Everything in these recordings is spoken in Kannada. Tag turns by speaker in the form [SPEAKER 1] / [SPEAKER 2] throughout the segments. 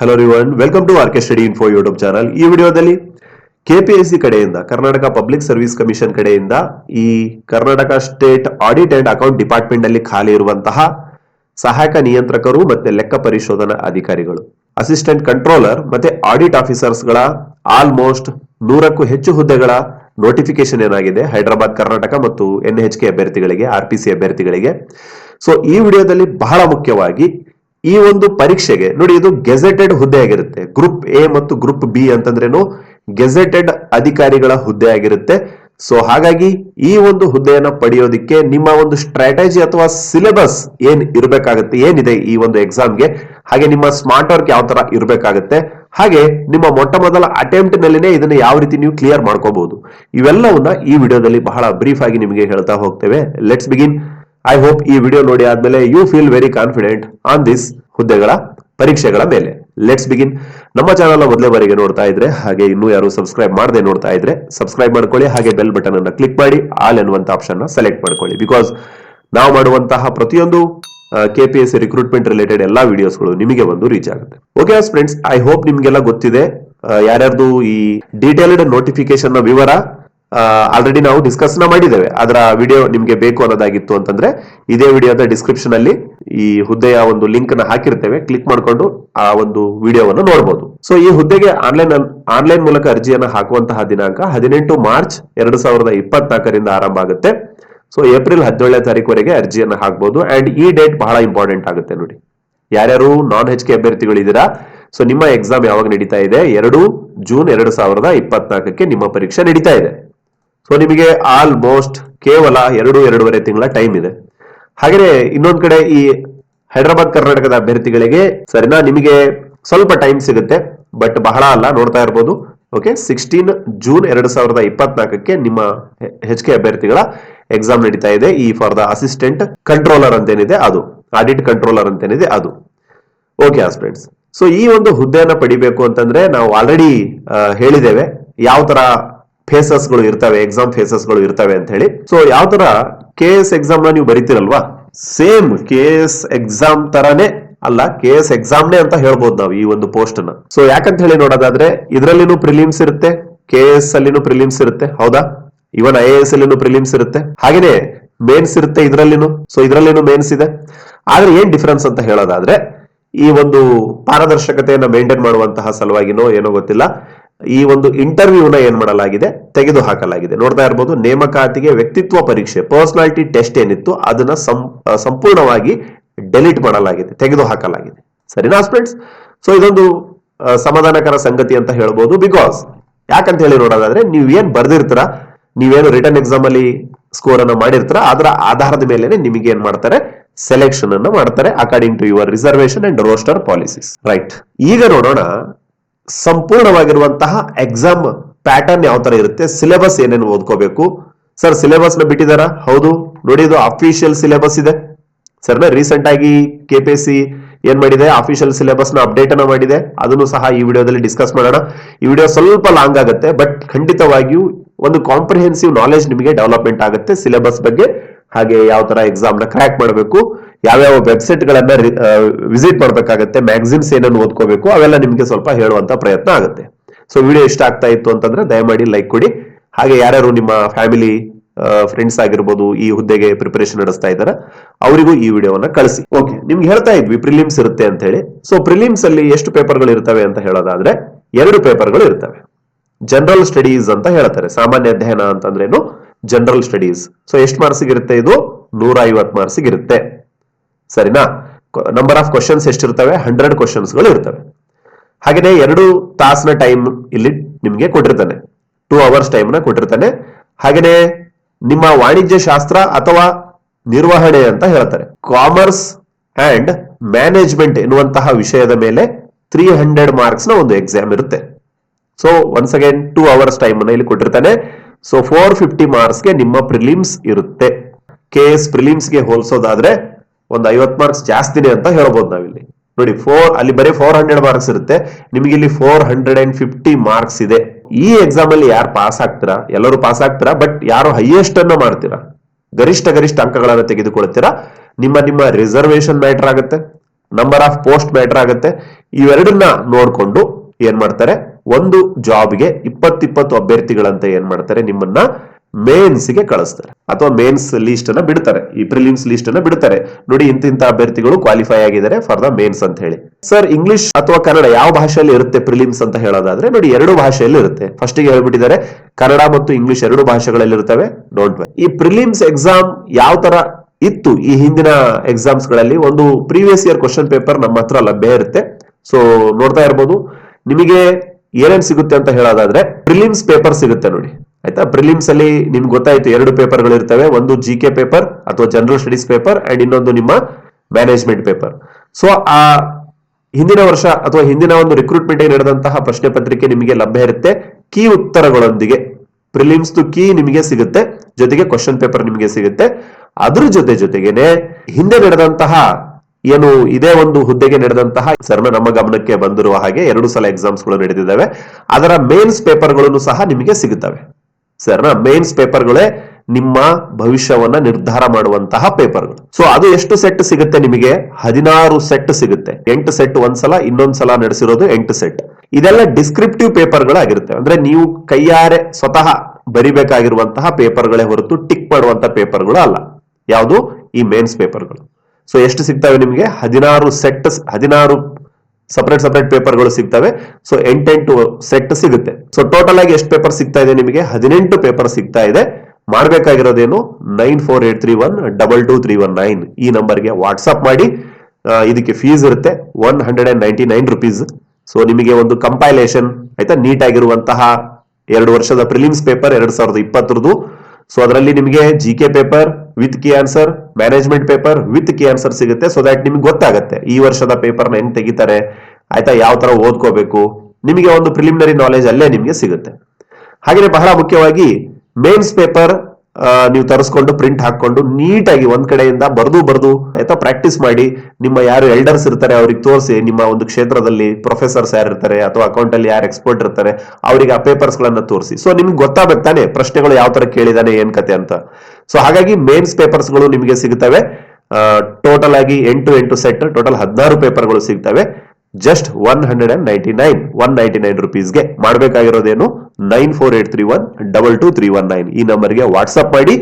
[SPEAKER 1] Hello ರಿವನ್ welcome to RK study info YouTube channel ಈ ವಿಡಿಯೋದಲ್ಲಿ ಕೆಪಿಎಸ್ಸಿ ಕಡೆಯಿಂದ, ಕರ್ನಾಟಕ ಪಬ್ಲಿಕ್ ಸರ್ವಿಸ್ ಕಮಿಷನ್ ಕಡೆಯಿಂದ ಈ Karnataka state audit and account department ಅಲ್ಲಿ ಖಾಲಿ ಇರುವಂತಹ ಸಹಾಯಕ ನಿಯಂತ್ರಕರು ಮತ್ತೆ ಲೆಕ್ಕ ಪರಿಶೋಧನಾ ಅಧಿಕಾರಿಗಳು. ಅಸಿಸ್ಟೆಂಟ್ ಕಂಟ್ರೋಲರ್ ಮತ್ತೆ ಆಡಿಟ್ ಆಫೀಸರ್ಸ್ಗಳ ಆಲ್ಮೋಸ್ಟ್ ನೂರಕ್ಕೂ ಹೆಚ್ಚು ಹುದ್ದೆಗಳ ನೋಟಿಫಿಕೇಶನ್ ಏನಾಗಿದೆ? ಹೈದರಾಬಾದ್, ಕರ್ನಾಟಕ ಮತ್ತು ಎನ್ ಎಚ್ ಕೆ ಅಭ್ಯರ್ಥಿಗಳಿಗೆ ಆರ್ ಪಿ ಸಿ ಅಭ್ಯರ್ಥಿಗಳಿಗೆ. ಸೊ ಈ ವಿಡಿಯೋದಲ್ಲಿ ಬಹಳ ಮುಖ್ಯವಾಗಿ ಈ ಒಂದು ಪರೀಕ್ಷೆಗೆ, ನೋಡಿ ಇದು ಗೆಜೆಟೆಡ್ ಹುದ್ದೆ ಆಗಿರುತ್ತೆ. ಗ್ರೂಪ್ ಎ ಮತ್ತು ಗ್ರೂಪ್ ಬಿ ಅಂತಂದ್ರೇನು? ಗೆಜೆಟೆಡ್ ಅಧಿಕಾರಿಗಳ ಹುದ್ದೆ ಆಗಿರುತ್ತೆ. ಸೊ ಹಾಗಾಗಿ ಈ ಒಂದು ಹುದ್ದೆಯನ್ನು ಪಡೆಯೋದಿಕ್ಕೆ ನಿಮ್ಮ ಒಂದು ಸ್ಟ್ರಾಟಜಿ ಅಥವಾ ಸಿಲೆಬಸ್ ಏನ್ ಇರಬೇಕಾಗುತ್ತೆ, ಏನಿದೆ ಈ ಒಂದು ಎಕ್ಸಾಮ್ಗೆ ಹಾಗೆ ನಿಮ್ಮ ಸ್ಮಾರ್ಟ್ ವರ್ಕ್ ಯಾವ ತರ ಇರಬೇಕಾಗುತ್ತೆ? ಹಾಗೆ ನಿಮ್ಮ ಮೊಟ್ಟ ಮೊದಲ ಅಟೆಂಪ್ಟ್ ನಲ್ಲಿನೇ ಇದನ್ನ ಯಾವ ರೀತಿ ನೀವು ಕ್ಲಿಯರ್ ಮಾಡ್ಕೋಬಹುದು ಇವೆಲ್ಲವನ್ನ ಈ ವಿಡಿಯೋದಲ್ಲಿ ಬಹಳ ಬ್ರೀಫ್ ಆಗಿ ನಿಮಗೆ ಹೇಳ್ತಾ ಹೋಗ್ತೇವೆ. ಲೆಟ್ಸ್ ಬಿಗಿನ್ ಐ ಹೋಪ್ ಈ ವಿಡಿಯೋ ನೋಡಿ ಆದ್ಮೇಲೆ you feel very confident on this ಹುದ್ದೆಗಳ ಪರೀಕ್ಷೆಗಳ ಮೇಲೆ. ಲೆಟ್ಸ್ ಬಿಗಿನ್ ನಮ್ಮ ಚಾನಲ್ ಮೊದಲೇ ಬಾರಿಗೆ ನೋಡ್ತಾ ಇದ್ರೆ, ಹಾಗೆ ಇನ್ನೂ ಯಾರು ಸಬ್ಸ್ಕ್ರೈಬ್ ಮಾಡದೆ ನೋಡ್ತಾ ಇದ್ರೆ ಸಬ್ಸ್ಕ್ರೈಬ್ ಮಾಡ್ಕೊಳ್ಳಿ, ಹಾಗೆ ಬೆಲ್ ಬಟನ್ ಅನ್ನ ಕ್ಲಿಕ್ ಮಾಡಿ ಆಲ್ ಎನ್ನುವಂತ ಆಪ್ಷನ್ನ ಸೆಲೆಕ್ಟ್ ಮಾಡ್ಕೊಳ್ಳಿ. ಬಿಕಾಸ್ ನಾವು ಮಾಡುವಂತಹ ಪ್ರತಿಯೊಂದು K P S recruitment related ಎಲ್ಲಾ ವಿಡಿಯೋಸ್ಗಳು ನಿಮಗೆ ಒಂದು ರೀಚ್ ಆಗುತ್ತೆ. ಓಕೆ ಫ್ರೆಂಡ್ಸ್ ಐ ಹೋಪ್ ನಿಮ್ಗೆಲ್ಲ ಗೊತ್ತಿದೆ. ಯಾರ್ಯಾರ್ದು ಈ ಡೀಟೇಲ್ಡ್ ನೋಟಿಫಿಕೇಶನ್ನ ವಿವರ ಆಲ್ರೆಡಿ ನಾವು ಡಿಸ್ಕಸ್ನ ಮಾಡಿದ್ದೇವೆ. ಅದರ ವಿಡಿಯೋ ನಿಮಗೆ ಬೇಕು ಅನ್ನೋದಾಗಿತ್ತು ಅಂತಂದ್ರೆ ಇದೇ ವಿಡಿಯೋದ ಡಿಸ್ಕ್ರಿಪ್ಷನ್ ಅಲ್ಲಿ ಈ ಹುದ್ದೆಯ ಒಂದು ಲಿಂಕ್ನ ಹಾಕಿರ್ತೇವೆ. ಕ್ಲಿಕ್ ಮಾಡಿಕೊಂಡು ಆ ಒಂದು ವಿಡಿಯೋವನ್ನು ನೋಡಬಹುದು ಸೊ ಈ ಹುದ್ದೆಗೆ ಆನ್ಲೈನ್ ಆನ್ಲೈನ್ ಮೂಲಕ ಅರ್ಜಿಯನ್ನು ಹಾಕುವಂತಹ ದಿನಾಂಕ ಹದಿನೆಂಟು ಮಾರ್ಚ್ ಎರಡು ಸಾವಿರದ ಇಪ್ಪತ್ನಾಲ್ಕರಿಂದ ಆರಂಭ ಆಗುತ್ತೆ. ಸೊ ಏಪ್ರಿಲ್ ಹದಿನೇಳನೇ ತಾರೀಕುವರೆಗೆ ಅರ್ಜಿಯನ್ನು ಹಾಕಬಹುದು ಅಂಡ್ ಈ ಡೇಟ್ ಬಹಳ ಇಂಪಾರ್ಟೆಂಟ್ ಆಗುತ್ತೆ ನೋಡಿ. ಯಾರ್ಯಾರು ನಾನ್ ಹೆಚ್ ಕೆ ಅಭ್ಯರ್ಥಿಗಳಿದ್ದೀರಾ ಸೊ ನಿಮ್ಮ ಎಕ್ಸಾಮ್ ಯಾವಾಗ ನಡೀತಾ ಇದೆ? ಎರಡು ಜೂನ್ ಎರಡು ಸಾವಿರದ ಇಪ್ಪತ್ನಾಲ್ಕಕ್ಕೆ ನಿಮ್ಮ ಪರೀಕ್ಷೆ ನಡೀತಾ ಇದೆ. ಸೊ ನಿಮಗೆ ಆಲ್ಮೋಸ್ಟ್ ಕೇವಲ ಎರಡು, ಎರಡೂವರೆ ತಿಂಗಳ ಟೈಮ್ ಇದೆ. ಹಾಗೆಯೇ ಇನ್ನೊಂದು ಕಡೆ ಈ ಹೈದರಾಬಾದ್, ಕರ್ನಾಟಕದ ಅಭ್ಯರ್ಥಿಗಳಿಗೆ ಸರಿನಾ, ನಿಮಗೆ ಸ್ವಲ್ಪ ಟೈಮ್ ಸಿಗುತ್ತೆ ಬಟ್ ಬಹಳ ಅಲ್ಲ, ನೋಡ್ತಾ ಇರ್ಬೋದು. ಓಕೆ ಸಿಕ್ಸ್ಟೀನ್ ಜೂನ್ ಎರಡು ಸಾವಿರದ ಇಪ್ಪತ್ನಾಲ್ಕಕ್ಕೆ ನಿಮ್ಮ ಹೆಚ್ ಕೆ ಅಭ್ಯರ್ಥಿಗಳ ಎಕ್ಸಾಮ್ ನಡೀತಾ ಇದೆ. ಈ ಫಾರ್ ದ ಅಸಿಸ್ಟೆಂಟ್ ಕಂಟ್ರೋಲರ್ ಅಂತೇನಿದೆ ಅದು. ಆಡಿಟ್ ಕಂಟ್ರೋಲರ್ ಅಂತೇನಿದೆ ಅದು. ಓಕೆ ಫ್ರೆಂಡ್ಸ್ ಸೊ ಈ ಒಂದು ಹುದ್ದೆಯನ್ನು ಪಡಿಬೇಕು ಅಂತಂದ್ರೆ ನಾವು ಆಲ್ರೆಡಿ ಹೇಳಿದ್ದೇವೆ. ಯಾವ ತರ ಫೇಸಸ್ಗಳು ಇರ್ತವೆ ಎಕ್ಸಾಮ್ ಫೇಸಸ್ಗಳು ಇರ್ತವೆ ಅಂತ ಹೇಳಿ. ಸೊ ಯಾವ ತರ ಕೆ ಎಸ್ ಎಕ್ಸಾಮ್ ನೀವು ಬರಿತೀರಲ್ವಾ? ಸೇಮ್ ಕೆ ಎಸ್ ಎಕ್ಸಾಮ್ ತರಾನೇ ಅಲ್ಲ ಕೆ ಎಸ್ ಎಕ್ಸಾಮ್ನೇ ಅಂತ ಹೇಳ್ಬೋದು ನಾವು ಈ ಒಂದು ಪೋಸ್ಟ್ನ ಸೊ ಯಾಕಂತ ಹೇಳಿ ನೋಡೋದಾದ್ರೆ, ಇದರಲ್ಲಿನೂ ಪ್ರಿಲಿಮ್ಸ್ ಇರುತ್ತೆ ಕೆ ಎಸ್ ಅಲ್ಲಿನೂ ಪ್ರಿಲಿಮ್ಸ್ ಇರುತ್ತೆ, ಹೌದಾ? ಇವನ್ ಐ ಎ ಎಸ್ ಅಲ್ಲಿನೂ ಪ್ರಿಲಿಮ್ಸ್ ಇರುತ್ತೆ. ಹಾಗೇನೆ ಮೇನ್ಸ್ ಇರುತ್ತೆ ಇದರಲ್ಲಿನೂ. ಸೊ ಇದರಲ್ಲಿನೂ ಮೇನ್ಸ್ ಇದೆ. ಆದ್ರೆ ಏನ್ ಡಿಫರೆನ್ಸ್ ಅಂತ ಹೇಳೋದಾದ್ರೆ, ಈ ಒಂದು ಪಾರದರ್ಶಕತೆಯನ್ನ ಮೇಂಟೈನ್ ಮಾಡುವಂತಹ ಸಲುವಾಗಿನೋ ಏನೋ ಗೊತ್ತಿಲ್ಲ. ಈ ಒಂದು ಇಂಟರ್ವ್ಯೂನ ಏನ್ ಮಾಡಲಾಗಿದೆ? ತೆಗೆದು ಹಾಕಲಾಗಿದೆ ನೋಡ್ತಾ ಇರ್ಬೋದು, ನೇಮಕಾತಿಗೆ ವ್ಯಕ್ತಿತ್ವ ಪರೀಕ್ಷೆ ಪರ್ಸನಾಲಿಟಿ ಟೆಸ್ಟ್ ಏನಿತ್ತು ಅದನ್ನ ಸಂಪೂರ್ಣವಾಗಿ ಡೆಲೀಟ್ ಮಾಡಲಾಗಿದೆ ತೆಗೆದು ಹಾಕಲಾಗಿದೆ ಸರಿನಾ ಫ್ರೆಂಡ್ಸ್ ಸೊ ಇದೊಂದು ಸಮಾಧಾನಕರ ಸಂಗತಿ ಅಂತ ಹೇಳ್ಬೋದು. ಬಿಕಾಸ್ ಯಾಕಂತ ಹೇಳಿ ನೋಡೋದಾದ್ರೆ ನೀವು ಏನ್ ಬರ್ದಿರ್ತೀರಾ, ನೀವೇನು ರಿಟರ್ನ್ ಎಕ್ಸಾಮ್ ಅಲ್ಲಿ ಸ್ಕೋರ್ ಅನ್ನ ಮಾಡಿರ್ತೀರ, ಅದರ ಆಧಾರದ ಮೇಲೆ ನಿಮಗೆ ಏನ್ ಮಾಡ್ತಾರೆ ಸೆಲೆಕ್ಷನ್ ಅನ್ನ ಮಾಡ್ತಾರೆ according to your reservation and roster policies right ಈಗ ನೋಡೋಣ ಸಂಪೂರ್ಣವಾಗಿರುವಂತಹ ಎಕ್ಸಾಮ್ ಪ್ಯಾಟರ್ನ್ ಯಾವ ತರ ಇರುತ್ತೆ? ಸಿಲೆಬಸ್ ಏನೇನು ಓದ್ಕೋಬೇಕು? ಸರ್ ಸಿಲೆಬಸ್ನ ಬಿಟ್ಟಿದಾರ? ಹೌದು. ನೋಡಿ, ಇದು ಅಫಿಷಿಯಲ್ ಸಿಲೆಬಸ್ ಇದೆ. ಸರ್ನ ರೀಸೆಂಟ್ ಆಗಿ ಸಿ ಏನ್ ಮಾಡಿದೆ? ಅಫಿಷಿಯಲ್ ಸಿಲೆಬಸ್ನ ಅಪ್ಡೇಟ್ ಅನ್ನ ಮಾಡಿದೆ. ಅದನ್ನು ಸಹ ಈ ವಿಡಿಯೋದಲ್ಲಿ ಡಿಸ್ಕಸ್ ಮಾಡೋಣ. ಈ ವಿಡಿಯೋ ಸ್ವಲ್ಪ ಲಾಂಗ್ ಆಗುತ್ತೆ ಬಟ್ ಖಂಡಿತವಾಗಿಯೂ ಒಂದು ಕಾಂಪ್ರಿಹೆನ್ಸಿವ್ ನಾಲೆಜ್ ನಿಮಗೆ ಡೆವಲಪ್ಮೆಂಟ್ ಆಗುತ್ತೆ ಸಿಲೆಬಸ್ ಬಗ್ಗೆ. ಹಾಗೆ ಯಾವ ತರ ಎಕ್ಸಾಮ್ನ ಕ್ರ್ಯಾಕ್ ಮಾಡಬೇಕು. ಯಾವ್ಯಾವ ವೆಬ್ಸೈಟ್ ಗಳನ್ನ ವಿಸಿಟ್ ಮಾಡಬೇಕಾಗತ್ತೆ ಮ್ಯಾಗ್ಝಿನ್ಸ್ ಏನನ್ನು ಓದ್ಕೋಬೇಕು, ಅವೆಲ್ಲ ನಿಮಗೆ ಸ್ವಲ್ಪ ಹೇಳುವಂತ ಪ್ರಯತ್ನ ಆಗುತ್ತೆ. ಸೊ ವಿಡಿಯೋ ಇಷ್ಟ ಆಗ್ತಾ ಇತ್ತು ಅಂತಂದ್ರೆ ದಯಮಾಡಿ ಲೈಕ್ ಕೊಡಿ. ಹಾಗೆ ಯಾರ್ಯಾರು ನಿಮ್ಮ ಫ್ಯಾಮಿಲಿ ಫ್ರೆಂಡ್ಸ್ ಆಗಿರ್ಬೋದು ಈ ಹುದ್ದೆಗೆ ಪ್ರಿಪರೇಷನ್ ನಡೆಸ್ತಾ ಇದ್ದಾರೆ, ಅವರಿಗೂ ಈ ವಿಡಿಯೋವನ್ನ ಕಳಿಸಿ. ಓಕೆ ನಿಮ್ಗೆ ಹೇಳ್ತಾ ಇದ್ವಿ ಪ್ರಿಲಿಮ್ಸ್ ಇರುತ್ತೆ ಅಂತ ಹೇಳಿ. ಸೊ ಪ್ರಿಲಿಮ್ಸ್ ಅಲ್ಲಿ ಎಷ್ಟು ಪೇಪರ್ಗಳು ಇರ್ತವೆ ಅಂತ ಹೇಳೋದಾದ್ರೆ, ಎರಡು ಪೇಪರ್ಗಳು ಇರ್ತವೆ. ಜನರಲ್ ಸ್ಟಡೀಸ್ ಅಂತ ಹೇಳ್ತಾರೆ, ಸಾಮಾನ್ಯ ಅಧ್ಯಯನ ಅಂತಂದ್ರೇನು? ಜನರಲ್ ಸ್ಟಡೀಸ್ ಸೊ ಎಷ್ಟು ಮಾರ್ಕ್ಸ್ ಇರುತ್ತೆ ಇದು? ನೂರ ಐವತ್ ಮಾರ್ಕ್ಸ್ ಇರುತ್ತೆ ಸರಿನಾ? ನಂಬರ್ ಆಫ್ ಕ್ವಶನ್ಸ್ ಎಷ್ಟಿರ್ತವೆ? ಹಂಡ್ರೆಡ್ಗಳು ಇರ್ತವೆ. ಹಾಗೆಯೇ ಎರಡು ತಾಸಿನ ಟೈಮ್ ಇಲ್ಲಿ ನಿಮಗೆ ಕೊಟ್ಟಿರ್ತಾನೆ. ಟೂ ಅವರ್ಸ್ ಟೈಮ್ನ ಕೊಟ್ಟಿರ್ತಾನೆ. ಹಾಗೆಯೇ ನಿಮ್ಮ ವಾಣಿಜ್ಯ ಶಾಸ್ತ್ರ ಅಥವಾ ನಿರ್ವಹಣೆ ಅಂತ ಹೇಳ್ತಾರೆ. ಕಾಮರ್ಸ್ ಅಂಡ್ ಮ್ಯಾನೇಜ್ಮೆಂಟ್ ಎನ್ನುವಂತಹ ವಿಷಯದ ಮೇಲೆ ತ್ರೀ ಹಂಡ್ರೆಡ್ ಮಾರ್ಕ್ಸ್ನ ಒಂದು ಎಕ್ಸಾಮ್ ಇರುತ್ತೆ. So once again two hours time ಇಲ್ಲಿ ಕೊಟ್ಟಿರ್ತಾನೆ. ಸೊ ಫೋರ್ ಫಿಫ್ಟಿ ಮಾರ್ಕ್ಸ್ಗೆ ನಿಮ್ಮ ಪ್ರಿಲಿಮ್ಸ್ ಇರುತ್ತೆ. ಕೆ ಎಸ್ ಪ್ರಿಲಿಮ್ಸ್ಗೆ ಹೋಲಿಸೋದಾದ್ರೆ ಒಂದು ಐವತ್ ಮಾರ್ಕ್ಸ್ ಜಾಸ್ತಿನೇ ಅಂತ ಹೇಳ್ಬೋದು ನಾವಿಲ್ಲಿ. ನೋಡಿ ಫೋರ್ ಅಲ್ಲಿ ಬರೀ ಫೋರ್ ಹಂಡ್ರೆಡ್ ಮಾರ್ಕ್ಸ್ ಇರುತ್ತೆ. ನಿಮಗೆ ಇಲ್ಲಿ four hundred and fifty marks ಇದೆ. ಈ ಎಕ್ಸಾಮ್ ಅಲ್ಲಿ ಯಾರು ಪಾಸ್ ಆಗ್ತೀರಾ? ಎಲ್ಲರೂ ಪಾಸ್ ಆಗ್ತೀರಾ? ಬಟ್ ಯಾರು ಹೈಯೆಸ್ಟ್ ಅನ್ನ ಮಾಡ್ತೀರಾ? ಗರಿಷ್ಠ ಗರಿಷ್ಠ ಅಂಕಗಳನ್ನು ತೆಗೆದುಕೊಳ್ತೀರಾ? ನಿಮ್ಮ ನಿಮ್ಮ ರಿಸರ್ವೇಶನ್ ಮ್ಯಾಟರ್ ಆಗುತ್ತೆ. ನಂಬರ್ ಆಫ್ ಪೋಸ್ಟ್ ಮ್ಯಾಟರ್ ಆಗುತ್ತೆ. ಇವೆರಡನ್ನ ನೋಡಿಕೊಂಡು ಏನ್ ಮಾಡ್ತಾರೆ? ಒಂದು ಜಾಬ್ಗೆ ಇಪ್ಪತ್ತಿಪ್ಪತ್ತು ಅಭ್ಯರ್ಥಿಗಳಂತ ಏನ್ ಮಾಡ್ತಾರೆ? ನಿಮ್ಮನ್ನ ಮೇನ್ಸ್ಗೆ ಕಳಿಸ್ತಾರೆ ಅಥವಾ ಮೇನ್ಸ್ ಲಿಸ್ಟ್ ಅನ್ನ ಬಿಡ್ತಾರೆ, ಈ ಪ್ರಿಲಿಮ್ಸ್ ಲಿಸ್ಟ್ ಅನ್ನ ಬಿಡ್ತಾರೆ. ನೋಡಿ ಇಂತಿಂತ ಅಭ್ಯರ್ಥಿಗಳು ಕ್ವಾಲಿಫೈ ಆಗಿದ್ದಾರೆ ಫಾರ್ ದ ಮೇನ್ಸ್ ಅಂತ ಹೇಳಿ. ಸರ್ ಇಂಗ್ಲಿಷ್ ಅಥವಾ ಕನ್ನಡ ಯಾವ ಭಾಷೆಯಲ್ಲಿ ಇರುತ್ತೆ ಪ್ರಿಲಿಮ್ಸ್ ಅಂತ ಹೇಳೋದಾದ್ರೆ, ನೋಡಿ ಎರಡು ಭಾಷೆಯಲ್ಲಿ ಇರುತ್ತೆ. ಫಸ್ಟ್ಗೆ ಹೇಳ್ಬಿಟ್ಟಿದ್ದಾರೆ, ಕನ್ನಡ ಮತ್ತು ಇಂಗ್ಲಿಷ್ ಎರಡು ಭಾಷೆಗಳಲ್ಲಿ ಇರ್ತವೆ ಡೋಂಟ್ ಈ ಪ್ರಿಲಿಮ್ಸ್ ಎಕ್ಸಾಮ್ ಯಾವ ತರ ಇತ್ತು ಈ ಹಿಂದಿನ ಎಕ್ಸಾಮ್ಸ್ಗಳಲ್ಲಿ, ಒಂದು ಪ್ರೀವಿಯಸ್ ಇಯರ್ ಕ್ವಶನ್ ಪೇಪರ್ ನಮ್ಮ ಹತ್ರ ಲಭ್ಯ ಇರುತ್ತೆ. ಸೊ ನೋಡ್ತಾ ಇರ್ಬೋದು. ನಿಮಗೆ ಏನೇನ್ ಸಿಗುತ್ತೆ ಅಂತ ಹೇಳೋದಾದ್ರೆ ಪ್ರಿಲಿಮ್ಸ್ ಪೇಪರ್ ಸಿಗುತ್ತೆ ನೋಡಿ. ಆಯ್ತಾ? ಪ್ರಿಲಿಮ್ಸ್ ಅಲ್ಲಿ ನಿಮ್ಗೆ ಗೊತ್ತಾಯ್ತು ಎರಡು ಪೇಪರ್ಗಳು ಇರ್ತವೆ. ಒಂದು ಜಿ ಕೆ ಪೇಪರ್ ಅಥವಾ ಜನರಲ್ ಸ್ಟಡೀಸ್ ಪೇಪರ್ ಅಂಡ್ ಇನ್ನೊಂದು ನಿಮ್ಮ ಮ್ಯಾನೇಜ್ಮೆಂಟ್ ಪೇಪರ್ ಸೊ ಆ ಹಿಂದಿನ ವರ್ಷ ಅಥವಾ ಹಿಂದಿನ ಒಂದು ರಿಕ್ರೂಟ್ಮೆಂಟ್ ನಡೆದಂತಹ ಪ್ರಶ್ನೆ ಪತ್ರಿಕೆ ನಿಮಗೆ ಲಭ್ಯ ಇರುತ್ತೆ? ಕೀ ಉತ್ತರಗಳೊಂದಿಗೆ. ಪ್ರಿಲಿಮ್ಸ್ ಕೀ ನಿಮಗೆ ಸಿಗುತ್ತೆ. ಜೊತೆಗೆ ಕ್ವಶನ್ ಪೇಪರ್ ನಿಮಗೆ ಸಿಗುತ್ತೆ. ಅದ್ರ ಜೊತೆ ಜೊತೆಗೇನೆ ಹಿಂದೆ ನಡೆದಂತಹ ಏನು ಇದೇ ಒಂದು ಹುದ್ದೆಗೆ ನಡೆದಂತಹ ಸರ್ನ ನಮ್ಮ ಗಮನಕ್ಕೆ ಬಂದಿರುವ ಹಾಗೆ ಎರಡು ಸಲ ಎಕ್ಸಾಮ್ಸ್ಗಳು ನಡೆದಿದ್ದಾವೆ ಅದರ ಮೇನ್ಸ್ ಪೇಪರ್ಗಳನ್ನು ಸಹ ನಿಮಗೆ ಸಿಗುತ್ತವೆ. ಸರ್ನ ಮೇನ್ಸ್ ಪೇಪರ್ಗಳೇ ನಿಮ್ಮ ಭವಿಷ್ಯವನ್ನ ನಿರ್ಧಾರ ಮಾಡುವಂತಹ ಪೇಪರ್ಗಳು ಸೊ ಅದು ಎಷ್ಟು ಸೆಟ್ ಸಿಗುತ್ತೆ ನಿಮಗೆ? ಹದಿನಾರು ಸೆಟ್ ಸಿಗುತ್ತೆ. ಎಂಟು ಸೆಟ್ ಒಂದ್ಸಲ, ಇನ್ನೊಂದ್ಸಲ ನಡೆಸಿರೋದು ಎಂಟು ಸೆಟ್ ಇದೆಲ್ಲ ಡಿಸ್ಕ್ರಿಪ್ಟಿವ್ ಪೇಪರ್ಗಳಾಗಿರುತ್ತೆ ಅಂದ್ರೆ ನೀವು ಕೈಯಾರೆ ಸ್ವತಃ ಬರಿಬೇಕಾಗಿರುವಂತಹ ಪೇಪರ್ಗಳೇ ಹೊರತು ಟಿಕ್ ಮಾಡುವಂತಹ ಪೇಪರ್ಗಳು ಅಲ್ಲ. ಯಾವುದು? ಈ ಮೇನ್ಸ್ ಪೇಪರ್ಗಳು ಸೊ ಎಷ್ಟು ಸಿಗ್ತವೆ ನಿಮಗೆ? ಹದಿನಾರು ಸೆಟ್ ಹದಿನಾರು ಸಪರೇಟ್ ಸಪರೇಟ್ ಪೇಪರ್ಗಳು ಸಿಗ್ತವೆ. ಸೊ ಎಂಟೆಂಟು ಸೆಟ್ ಸಿಗುತ್ತೆ. ಸೊ ಟೋಟಲ್ ಆಗಿ ಎಷ್ಟು ಪೇಪರ್ ಸಿಗ್ತಾ ಇದೆ ನಿಮಗೆ? ಹದಿನೆಂಟು ಪೇಪರ್ ಸಿಗ್ತಾ ಇದೆ. ಮಾಡಬೇಕಾಗಿರೋದೇನು? Nine four eight three one double two three one nine ಈ ನಂಬರ್ಗೆ ವಾಟ್ಸಪ್ ಮಾಡಿ. ಇದಕ್ಕೆ ಫೀಸ್ ಇರುತ್ತೆ. One hundred and ninety nine rupees so ನಿಮಗೆ ಒಂದು ಕಂಪೈಲೇಷನ್ ಆಯ್ತಾ? ನೀಟ್ ಆಗಿರುವಂತಹ ಎರಡು ವರ್ಷದ ಪ್ರಿಲಿಮ್ಸ್ ಪೇಪರ್ ಎರಡ್ ಸಾವಿರದ ಇಪ್ಪತ್ತರದು ಸೊ ಅದರಲ್ಲಿ ನಿಮಗೆ G K paper with key answer management paper with key answer ಸಿಗುತ್ತೆ. ಸೊ ದಟ್ ನಿಮ್ಗೆ ಗೊತ್ತಾಗುತ್ತೆ ಈ ವರ್ಷದ ಪೇಪರ್ನ ಹೆಂಗ್ ತೆಗಿತಾರೆ, ಆಯ್ತಾ, ಯಾವ ತರ ಓದ್ಕೋಬೇಕು. ನಿಮಗೆ ಒಂದು ಪ್ರಿಲಿಮಿನರಿ ನಾಲೆಜ್ ಅಲ್ಲೇ ನಿಮಗೆ ಸಿಗುತ್ತೆ. ಹಾಗೆಯೇ ಬಹಳ ಮುಖ್ಯವಾಗಿ ಮೇನ್ಸ್ ಪೇಪರ್ ನೀವು ತರಿಸ್ಕೊಂಡು ಪ್ರಿಂಟ್ ಹಾಕೊಂಡು ನೀಟಾಗಿ ಒಂದ್ ಕಡೆಯಿಂದ ಬರೆದು ಬರೆದು ಆಯ್ತಾ ಪ್ರಾಕ್ಟೀಸ್ ಮಾಡಿ, ನಿಮ್ಮ ಯಾರು ಎಲ್ಡರ್ಸ್ ಇರ್ತಾರೆ, ಅವ್ರಿಗೆ ತೋರಿಸಿ, ನಿಮ್ಮ ಒಂದು ಕ್ಷೇತ್ರದಲ್ಲಿ ಪ್ರೊಫೆಸರ್ಸ್ ಯಾರು ಇರ್ತಾರೆ, ಅಥವಾ ಅಕೌಂಟ್ ಅಲ್ಲಿ ಯಾರು ಎಕ್ಸ್ಪರ್ಟ್ ಇರ್ತಾರೆ, ಅವರಿಗೆ ಆ ಪೇಪರ್ಸ್ ಗಳನ್ನ ತೋರಿಸಿ. ಸೊ ನಿಮ್ಗೆ ತಾನೆ, ಪ್ರಶ್ನೆಗಳು ಯಾವ ತರ ಕೇಳಿದಾನೆ, ಏನ್ ಕತೆ ಅಂತ. ಸೊ ಹಾಗಾಗಿ ಮೇನ್ಸ್ ಪೇಪರ್ಸ್ಗಳು ನಿಮಗೆ ಸಿಗುತ್ತವೆ ಟೋಟಲ್ ಆಗಿ ಎಂಟು ಎಂಟು ಸೆಟ್ ಟೋಟಲ್ ಹದಿನಾರು ಪೇಪರ್ಗಳು ಸಿಗ್ತವೆ. Just one hundred and ninety nine one ninety nine ರುಪೀಸ್ಗೆ ಮಾಡಬೇಕಾಗಿರೋದೇನು nine four eight three one double two three one nine ಈ ನಂಬರ್ಗೆ ವಾಟ್ಸ್ಆಪ್ ಮಾಡಿ,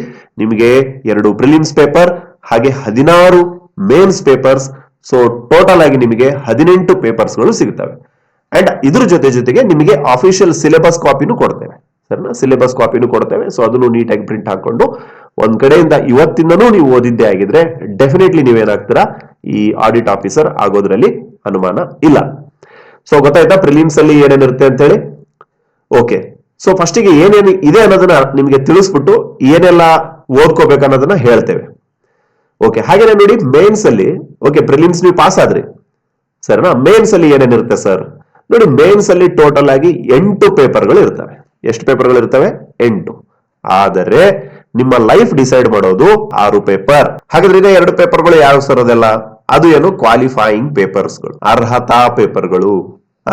[SPEAKER 1] ನಿಮಗೆ ಎರಡು ಪ್ರಿಲಿಮ್ಸ್ ಪೇಪರ್ ಹಾಗೆ ಹದಿನಾರು ಮೇನ್ಸ್ ಪೇಪರ್ಸ್ ಸೊ ಟೋಟಲ್ ಆಗಿ ನಿಮಗೆ ಹದಿನೆಂಟು ಪೇಪರ್ಸ್ಗಳು ಸಿಗುತ್ತವೆ ಅಂಡ್ ಇದ್ರ ಜೊತೆ ಜೊತೆಗೆ ನಿಮಗೆ ಅಫಿಷಿಯಲ್ ಸಿಲೆಬಸ್ ಕಾಪಿನೂ ಕೊಡ್ತೇವೆ. ಸರಿನಾ? ಸಿಲೆಬಸ್ ಕಾಪಿನೂ ಕೊಡ್ತೇವೆ. ಸೊ ಅದನ್ನು ನೀಟಾಗಿ ಪ್ರಿಂಟ್ ಹಾಕೊಂಡು ಒಂದ್ ಕಡೆಯಿಂದ ಇವತ್ತಿಂದನೂ ನೀವು ಓದಿದ್ದೇ ಆಗಿದ್ರೆ ಡೆಫಿನೆಟ್ಲಿ ನೀವೇನಾಗ್ತೀರಾ? ಈ ಆಡಿಟ್ ಆಫೀಸರ್ ಆಗೋದ್ರಲ್ಲಿ ಅನುಮಾನ ಇಲ್ಲ. ಸೊ ಗೊತ್ತಾಯ್ತಾ? ಪ್ರಿಲಿಮ್ಸ್ ಅಲ್ಲಿ ಏನೇನಿರುತ್ತೆ ಅಂತ ಹೇಳಿ ಓಕೆ ಸೊ ಫಸ್ಟಿಗೆ ಏನೇನು ಇದೆ ಅನ್ನೋದನ್ನ ನಿಮಗೆ ತಿಳಿಸ್ಬಿಟ್ಟು ಏನೆಲ್ಲ ಓದ್ಕೋಬೇಕು ಅನ್ನೋದನ್ನ ಹೇಳ್ತೇವೆ. ಓಕೆ ಹಾಗೇನೆ ನೋಡಿ ಮೇನ್ಸ್ ಅಲ್ಲಿ ಓಕೆ ಪ್ರಿಲಿಮ್ಸ್ ನೀವು ಪಾಸ್ ಆದ್ರಿ. ಸರಿನಾ? ಮೇನ್ಸ್ ಅಲ್ಲಿ ಏನೇನಿರುತ್ತೆ ಸರ್ ನೋಡಿ ಮೇನ್ಸ್ ಅಲ್ಲಿ ಟೋಟಲ್ ಆಗಿ ಎಂಟು ಪೇಪರ್ಗಳು ಇರ್ತವೆ. ಎಷ್ಟು ಪೇಪರ್ಗಳು ಇರ್ತವೆ? ಎಂಟು. ಆದರೆ, ನಿಮ್ಮ ಲೈಫ್ ಡಿಸೈಡ್ ಮಾಡೋದು ಆರು ಪೇಪರ್ ಹಾಗಾದ್ರೆ ಎರಡು ಪೇಪರ್ಗಳು ಯಾವ ಸರ್ ಅದೆಲ್ಲ? ಅದು ಏನು? ಕ್ವಾಲಿಫೈಯಿಂಗ್ ಪೇಪರ್ಸ್ಗಳು ಅರ್ಹತಾ ಪೇಪರ್ಗಳು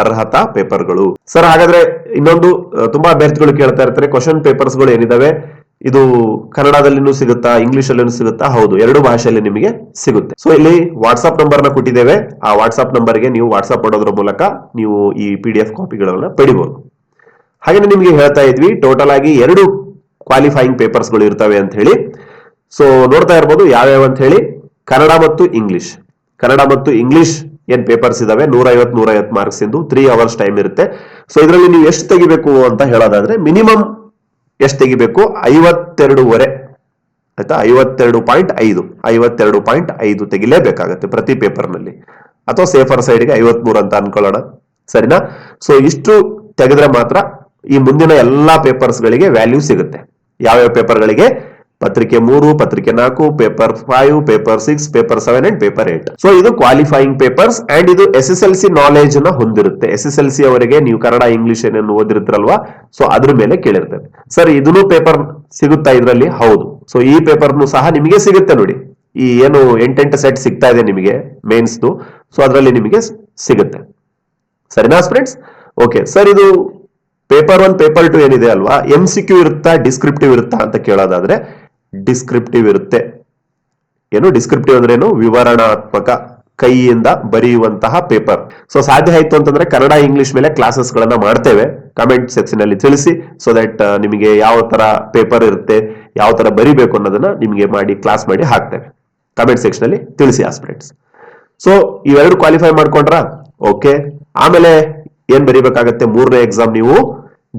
[SPEAKER 1] ಅರ್ಹತಾ ಪೇಪರ್ಗಳು ಸರ್ ಹಾಗಾದ್ರೆ ಇನ್ನೊಂದು ತುಂಬಾ ಅಭ್ಯರ್ಥಿಗಳು ಕೇಳ್ತಾ ಇರ್ತಾರೆ. ಕ್ವಶನ್ ಪೇಪರ್ಸ್ಗಳು ಏನಿದಾವೆ? ಇದು ಕನ್ನಡದಲ್ಲಿನೂ ಸಿಗುತ್ತಾ ಇಂಗ್ಲಿಷ್ ಅಲ್ಲಿನೂ ಸಿಗುತ್ತಾ? ಹೌದು, ಎರಡು ಭಾಷೆಯಲ್ಲಿ ನಿಮಗೆ ಸಿಗುತ್ತೆ. ಸೊ ಇಲ್ಲಿ ವಾಟ್ಸ್ಆಪ್ ನಂಬರ್ನ ಕೊಟ್ಟಿದ್ದೇವೆ. ಆ ವಾಟ್ಸ್ಆಪ್ ನಂಬರ್ಗೆ ನೀವು ವಾಟ್ಸ್ಆಪ್ ಮಾಡೋದ್ರ ಮೂಲಕ ನೀವು ಈ ಪಿ ಡಿ ಎಫ್ ಕಾಪಿಗಳನ್ನ ಪಡಿಬಹುದು ಹಾಗೆ ನಿಮಗೆ ಹೇಳ್ತಾ ಇದ್ವಿ ಟೋಟಲ್ ಆಗಿ ಎರಡು ಕ್ವಾಲಿಫೈಯಿಂಗ್ ಪೇಪರ್ಸ್ಗಳು ಇರ್ತವೆ ಅಂತ ಹೇಳಿ. ಸೊ ನೋಡ್ತಾ ಇರ್ಬೋದು, ಯಾವ್ಯಾವ ಅಂತ ಹೇಳಿ? ಕನ್ನಡ ಮತ್ತು ಇಂಗ್ಲಿಷ್ ಕನ್ನಡ ಮತ್ತು ಇಂಗ್ಲಿಷ್ ಏನ್ ಪೇಪರ್ಸ್ ಇದಾವೆ? ನೂರ ಐವತ್ ನೂರ ಐವತ್ ಮಾರ್ಕ್ಸ್ ಇಂದು ತ್ರೀ ಅವರ್ಸ್ ಟೈಮ್ ಇರುತ್ತೆ. ಸೊ ಇದರಲ್ಲಿ ನೀವು ಎಷ್ಟು ತೆಗಿಬೇಕು ಅಂತ ಹೇಳೋದಾದ್ರೆ ಮಿನಿಮಮ್ ಎಷ್ಟು ತೆಗಿಬೇಕು? ಐವತ್ತೆರಡೂವರೆ. ಆಯ್ತಾ? ಐವತ್ತೆರಡು ಪಾಯಿಂಟ್ ಐದು. ಐವತ್ತೆರಡು ಪಾಯಿಂಟ್ ಐದು ತೆಗಿಲೇಬೇಕಾಗತ್ತೆ ಪ್ರತಿ ಪೇಪರ್ನಲ್ಲಿ ಅಥವಾ ಸೇಫರ್ ಸೈಡ್ಗೆ ಐವತ್ಮೂರು ಅಂತ ಅನ್ಕೊಳ್ಳೋಣ. ಸರಿನಾ? ಸೊ ಇಷ್ಟು ತೆಗೆದ್ರೆ ಮಾತ್ರ ಈ ಮುಂದಿನ ಎಲ್ಲಾ ಪೇಪರ್ಸ್ ಗಳಿಗೆ ವ್ಯಾಲ್ಯೂ ಸಿಗುತ್ತೆ. ಯಾವ್ಯಾವ ಪೇಪರ್ಗಳಿಗೆ ಪತ್ರಿಕೆ ಮೂರು, ಪತ್ರಿಕೆ ನಾಲ್ಕು paper five paper six paper seven and paper eight so ಇದು ಕ್ವಾಲಿಫೈಯಿಂಗ್ ಪೇಪರ್ಸ್ ಅಂಡ್ ಇದು ಎಸ್ ಎಸ್ ಎಲ್ ಸಿ ನಾಲೆಜ್ನ ಹೊಂದಿರುತ್ತೆ. ಎಸ್ ಎಸ್ ಎಲ್ ಸಿ ಅವರಿಗೆ ನೀವು ಕನ್ನಡ ಇಂಗ್ಲಿಷ್ ಏನೇನು ಓದಿರ್ತಾರಲ್ವಾ? ಸೊ ಅದ್ರ ಮೇಲೆ ಕೇಳಿರ್ತದೆ. ಸರ್, ಇದನ್ನು ಪೇಪರ್ ಸಿಗುತ್ತಾ ಇದರಲ್ಲಿ? ಹೌದು. ಸೊ ಈ ಪೇಪರ್ನು ಸಹ ನಿಮಗೆ ಸಿಗುತ್ತೆ ನೋಡಿ. ಈ ಏನು ಎಂಟೆಂಟು ಸೆಟ್ ಸಿಗ್ತಾ ಇದೆ ನಿಮಗೆ ಮೇನ್ಸ್ದು ಸೊ ಅದರಲ್ಲಿ ನಿಮಗೆ ಸಿಗುತ್ತೆ. ಸರಿನಾ ಫ್ರೆಂಡ್ಸ್ ಓಕೆ ಸರ್ ಇದು ಪೇಪರ್ ಒನ್ ಪೇಪರ್ ಟು ಏನಿದೆ ಅಲ್ವಾ? ಎಂ ಸಿ ಕ್ಯೂ ಇರುತ್ತಾ ಡಿಸ್ಕ್ರಿಪ್ಟಿವ್ ಇರುತ್ತಾ ಅಂತ ಕೇಳೋದಾದ್ರೆ ಡಿಸ್ಕ್ರಿಪ್ಟಿವ್ ಇರುತ್ತೆ. ಏನು? ಡಿಸ್ಕ್ರಿಪ್ಟಿವ್ ಅಂದ್ರೆ ಏನು ವಿವರಣಾತ್ಮಕ ಕೈಯಿಂದ ಬರೆಯುವಂತಹ ಪೇಪರ್. ಸೊ ಸಾಧ್ಯ ಆಯ್ತು ಅಂತಂದ್ರೆ ಕನ್ನಡ, ಇಂಗ್ಲಿಷ್ ಮೇಲೆ ಕ್ಲಾಸಸ್ ಗಳನ್ನ ಮಾಡ್ತೇವೆ. ಕಮೆಂಟ್ ಸೆಕ್ಷನ್ ಅಲ್ಲಿ ತಿಳಿಸಿ ಸೊ ದಟ್ ನಿಮಗೆ ಯಾವ ತರ ಪೇಪರ್ ಇರುತ್ತೆ, ಯಾವ ತರ ಬರಿಬೇಕು ಅನ್ನೋದನ್ನ ನಿಮಗೆ ಮಾಡಿ, ಕ್ಲಾಸ್ ಮಾಡಿ ಹಾಕ್ತೇವೆ. ಕಮೆಂಟ್ ಸೆಕ್ಷನ್ ಅಲ್ಲಿ ತಿಳಿಸಿ ಆಸ್ಪಿರೆಂಟ್ಸ್ ಸೊ ಇವೆರಡು ಕ್ವಾಲಿಫೈ ಮಾಡ್ಕೊಂಡ್ರ? ಓಕೆ ಆಮೇಲೆ ಏನ್ ಬರಿಬೇಕಾಗತ್ತೆ? ಮೂರನೇ ಎಕ್ಸಾಮ್ ನೀವು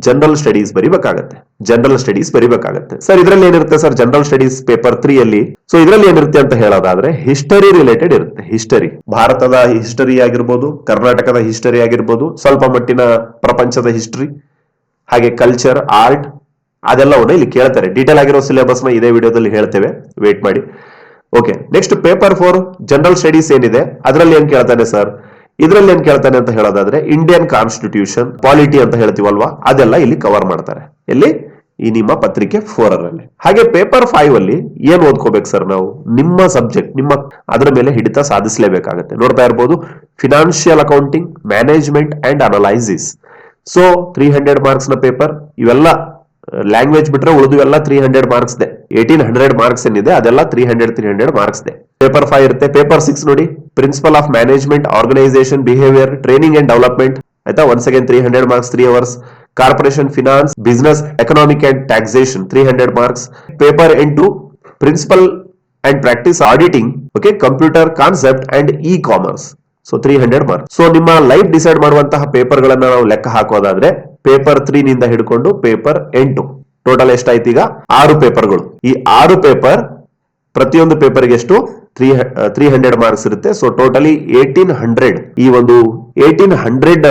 [SPEAKER 1] ಜನರಲ್ ಸ್ಟಡೀಸ್ ಬರಿಬೇಕಾಗತ್ತೆ. ಜನರಲ್ ಸ್ಟಡೀಸ್ ಬರಿಬೇಕಾಗತ್ತೆ. ಸರ್ ಇದರಲ್ಲಿ ಏನಿರುತ್ತೆ? Sir general studies paper three ಅಲ್ಲಿ ಸೊ ಇದರಲ್ಲಿ ಏನಿರುತ್ತೆ ಅಂತ ಹೇಳೋದಾದ್ರೆ ಹಿಸ್ಟರಿ ರಿಲೇಟೆಡ್ ಇರುತ್ತೆ. ಹಿಸ್ಟರಿ ಭಾರತದ ಹಿಸ್ಟರಿ ಆಗಿರ್ಬೋದು, ಕರ್ನಾಟಕದ ಹಿಸ್ಟರಿ ಆಗಿರ್ಬೋದು, ಸ್ವಲ್ಪ ಮಟ್ಟಿನ ಪ್ರಪಂಚದ ಹಿಸ್ಟ್ರಿ ಹಾಗೆ ಕಲ್ಚರ್ ಆರ್ಟ್ ಅದೆಲ್ಲವನ್ನು ಇಲ್ಲಿ ಕೇಳ್ತಾರೆ. ಡೀಟೇಲ್ ಆಗಿರೋ ಸಿಲೆಬಸ್ನ ಇದೇ ವಿಡಿಯೋದಲ್ಲಿ ಹೇಳ್ತೇವೆ. ವೇಟ್ ಮಾಡಿ. Okay next paper four general studies ಏನಿದೆ? ಅದರಲ್ಲಿ ಏನ್ ಕೇಳ್ತಾನೆ ಸರ್ ಇದರಲ್ಲಿ ಏನ್ ಕೇಳ್ತಾನೆ ಅಂತ ಹೇಳೋದಾದ್ರೆ ಇಂಡಿಯನ್ ಕಾನ್ಸ್ಟಿಟ್ಯೂಷನ್ ಪಾಲಿಟಿ ಅಂತ ಹೇಳ್ತೀವಲ್ವಾ? ಅದೆಲ್ಲ ಇಲ್ಲಿ ಕವರ್ ಮಾಡ್ತಾರೆ. ಎಲ್ಲಿ? ಈ ನಿಮ್ಮ ಪತ್ರಿಕೆ ಫೋರ್ ಅಲ್ಲಿ. ಹಾಗೆ ಪೇಪರ್ ಫೈವ್ ಅಲ್ಲಿ ಏನ್ ಓದ್ಕೋಬೇಕು ಸರ್ ನಾವು? ನಿಮ್ಮ ಸಬ್ಜೆಕ್ಟ್ ನಿಮ್ಮ ಅದರ ಮೇಲೆ ಹಿಡಿತ ಸಾಧಿಸಲೇಬೇಕಾಗುತ್ತೆ. ನೋಡ್ತಾ ಇರ್ಬೋದು financial accounting management and analysis so three hundred ಮಾರ್ಕ್ಸ್ನ paper ಇವೆಲ್ಲ ಲ್ಯಾಂಗ್ವೇಜ್ ಬಿಟ್ರೆ ಉಳಿದು ಎಲ್ಲ ತ್ರೀ ಹಂಡ್ರೆಡ್ ಮಾರ್ಕ್ಸ್ ಇದೆ ಏಟೀನ್ ಹಂಡ್ರೆಡ್ ಮಾರ್ಕ್ಸ್ ಏನಿದೆ, ಅದೆಲ್ಲ three hundred three hundred marks ಇದೆ ಪೇಪರ್ ಫೈವ್ ಇರುತ್ತೆ. ಪೇಪರ್ ಸಿಕ್ಸ್ ನೋಡಿ. Principle of management organisation behaviour training and development ಆಯ್ತಾ? Once second three hundred marks three hours corporation finance business economic and taxation three hundred marks paper ಎಂಟು principle and practice auditing okay computer concept and e commerce so three hundred marks so ನಿಮ್ಮ ಲೈಫ್ ಡಿಸೈಡ್ ಮಾಡುವಂತಹ ಪೇಪರ್ ಗಳನ್ನ ನಾವು ಲೆಕ್ಕ ಹಾಕೋದಾದ್ರೆ ಪೇಪರ್ ತ್ರೀ ನಿಂದ ಹಿಡ್ಕೊಂಡು ಪೇಪರ್ ಎಂಟು. ಟೋಟಲ್ ಎಷ್ಟಾಯ್ತು ಈಗ ಆರು ಪೇಪರ್ಗಳು ಈ ಆರು ಪೇಪರ್ ಪ್ರತಿಯೊಂದು ಪೇಪರ್ಗೆ ಎಷ್ಟು? ತ್ರೀ ತ್ರೀ ಹಂಡ್ರೆಡ್ ಮಾರ್ಕ್ಸ್ ಇರುತ್ತೆ. ಸೊ ಟೋಟಲಿ ಏಟೀನ್ ಹಂಡ್ರೆಡ್ ಈ ಒಂದು ಏಟೀನ್ ಹಂಡ್ರೆಡ್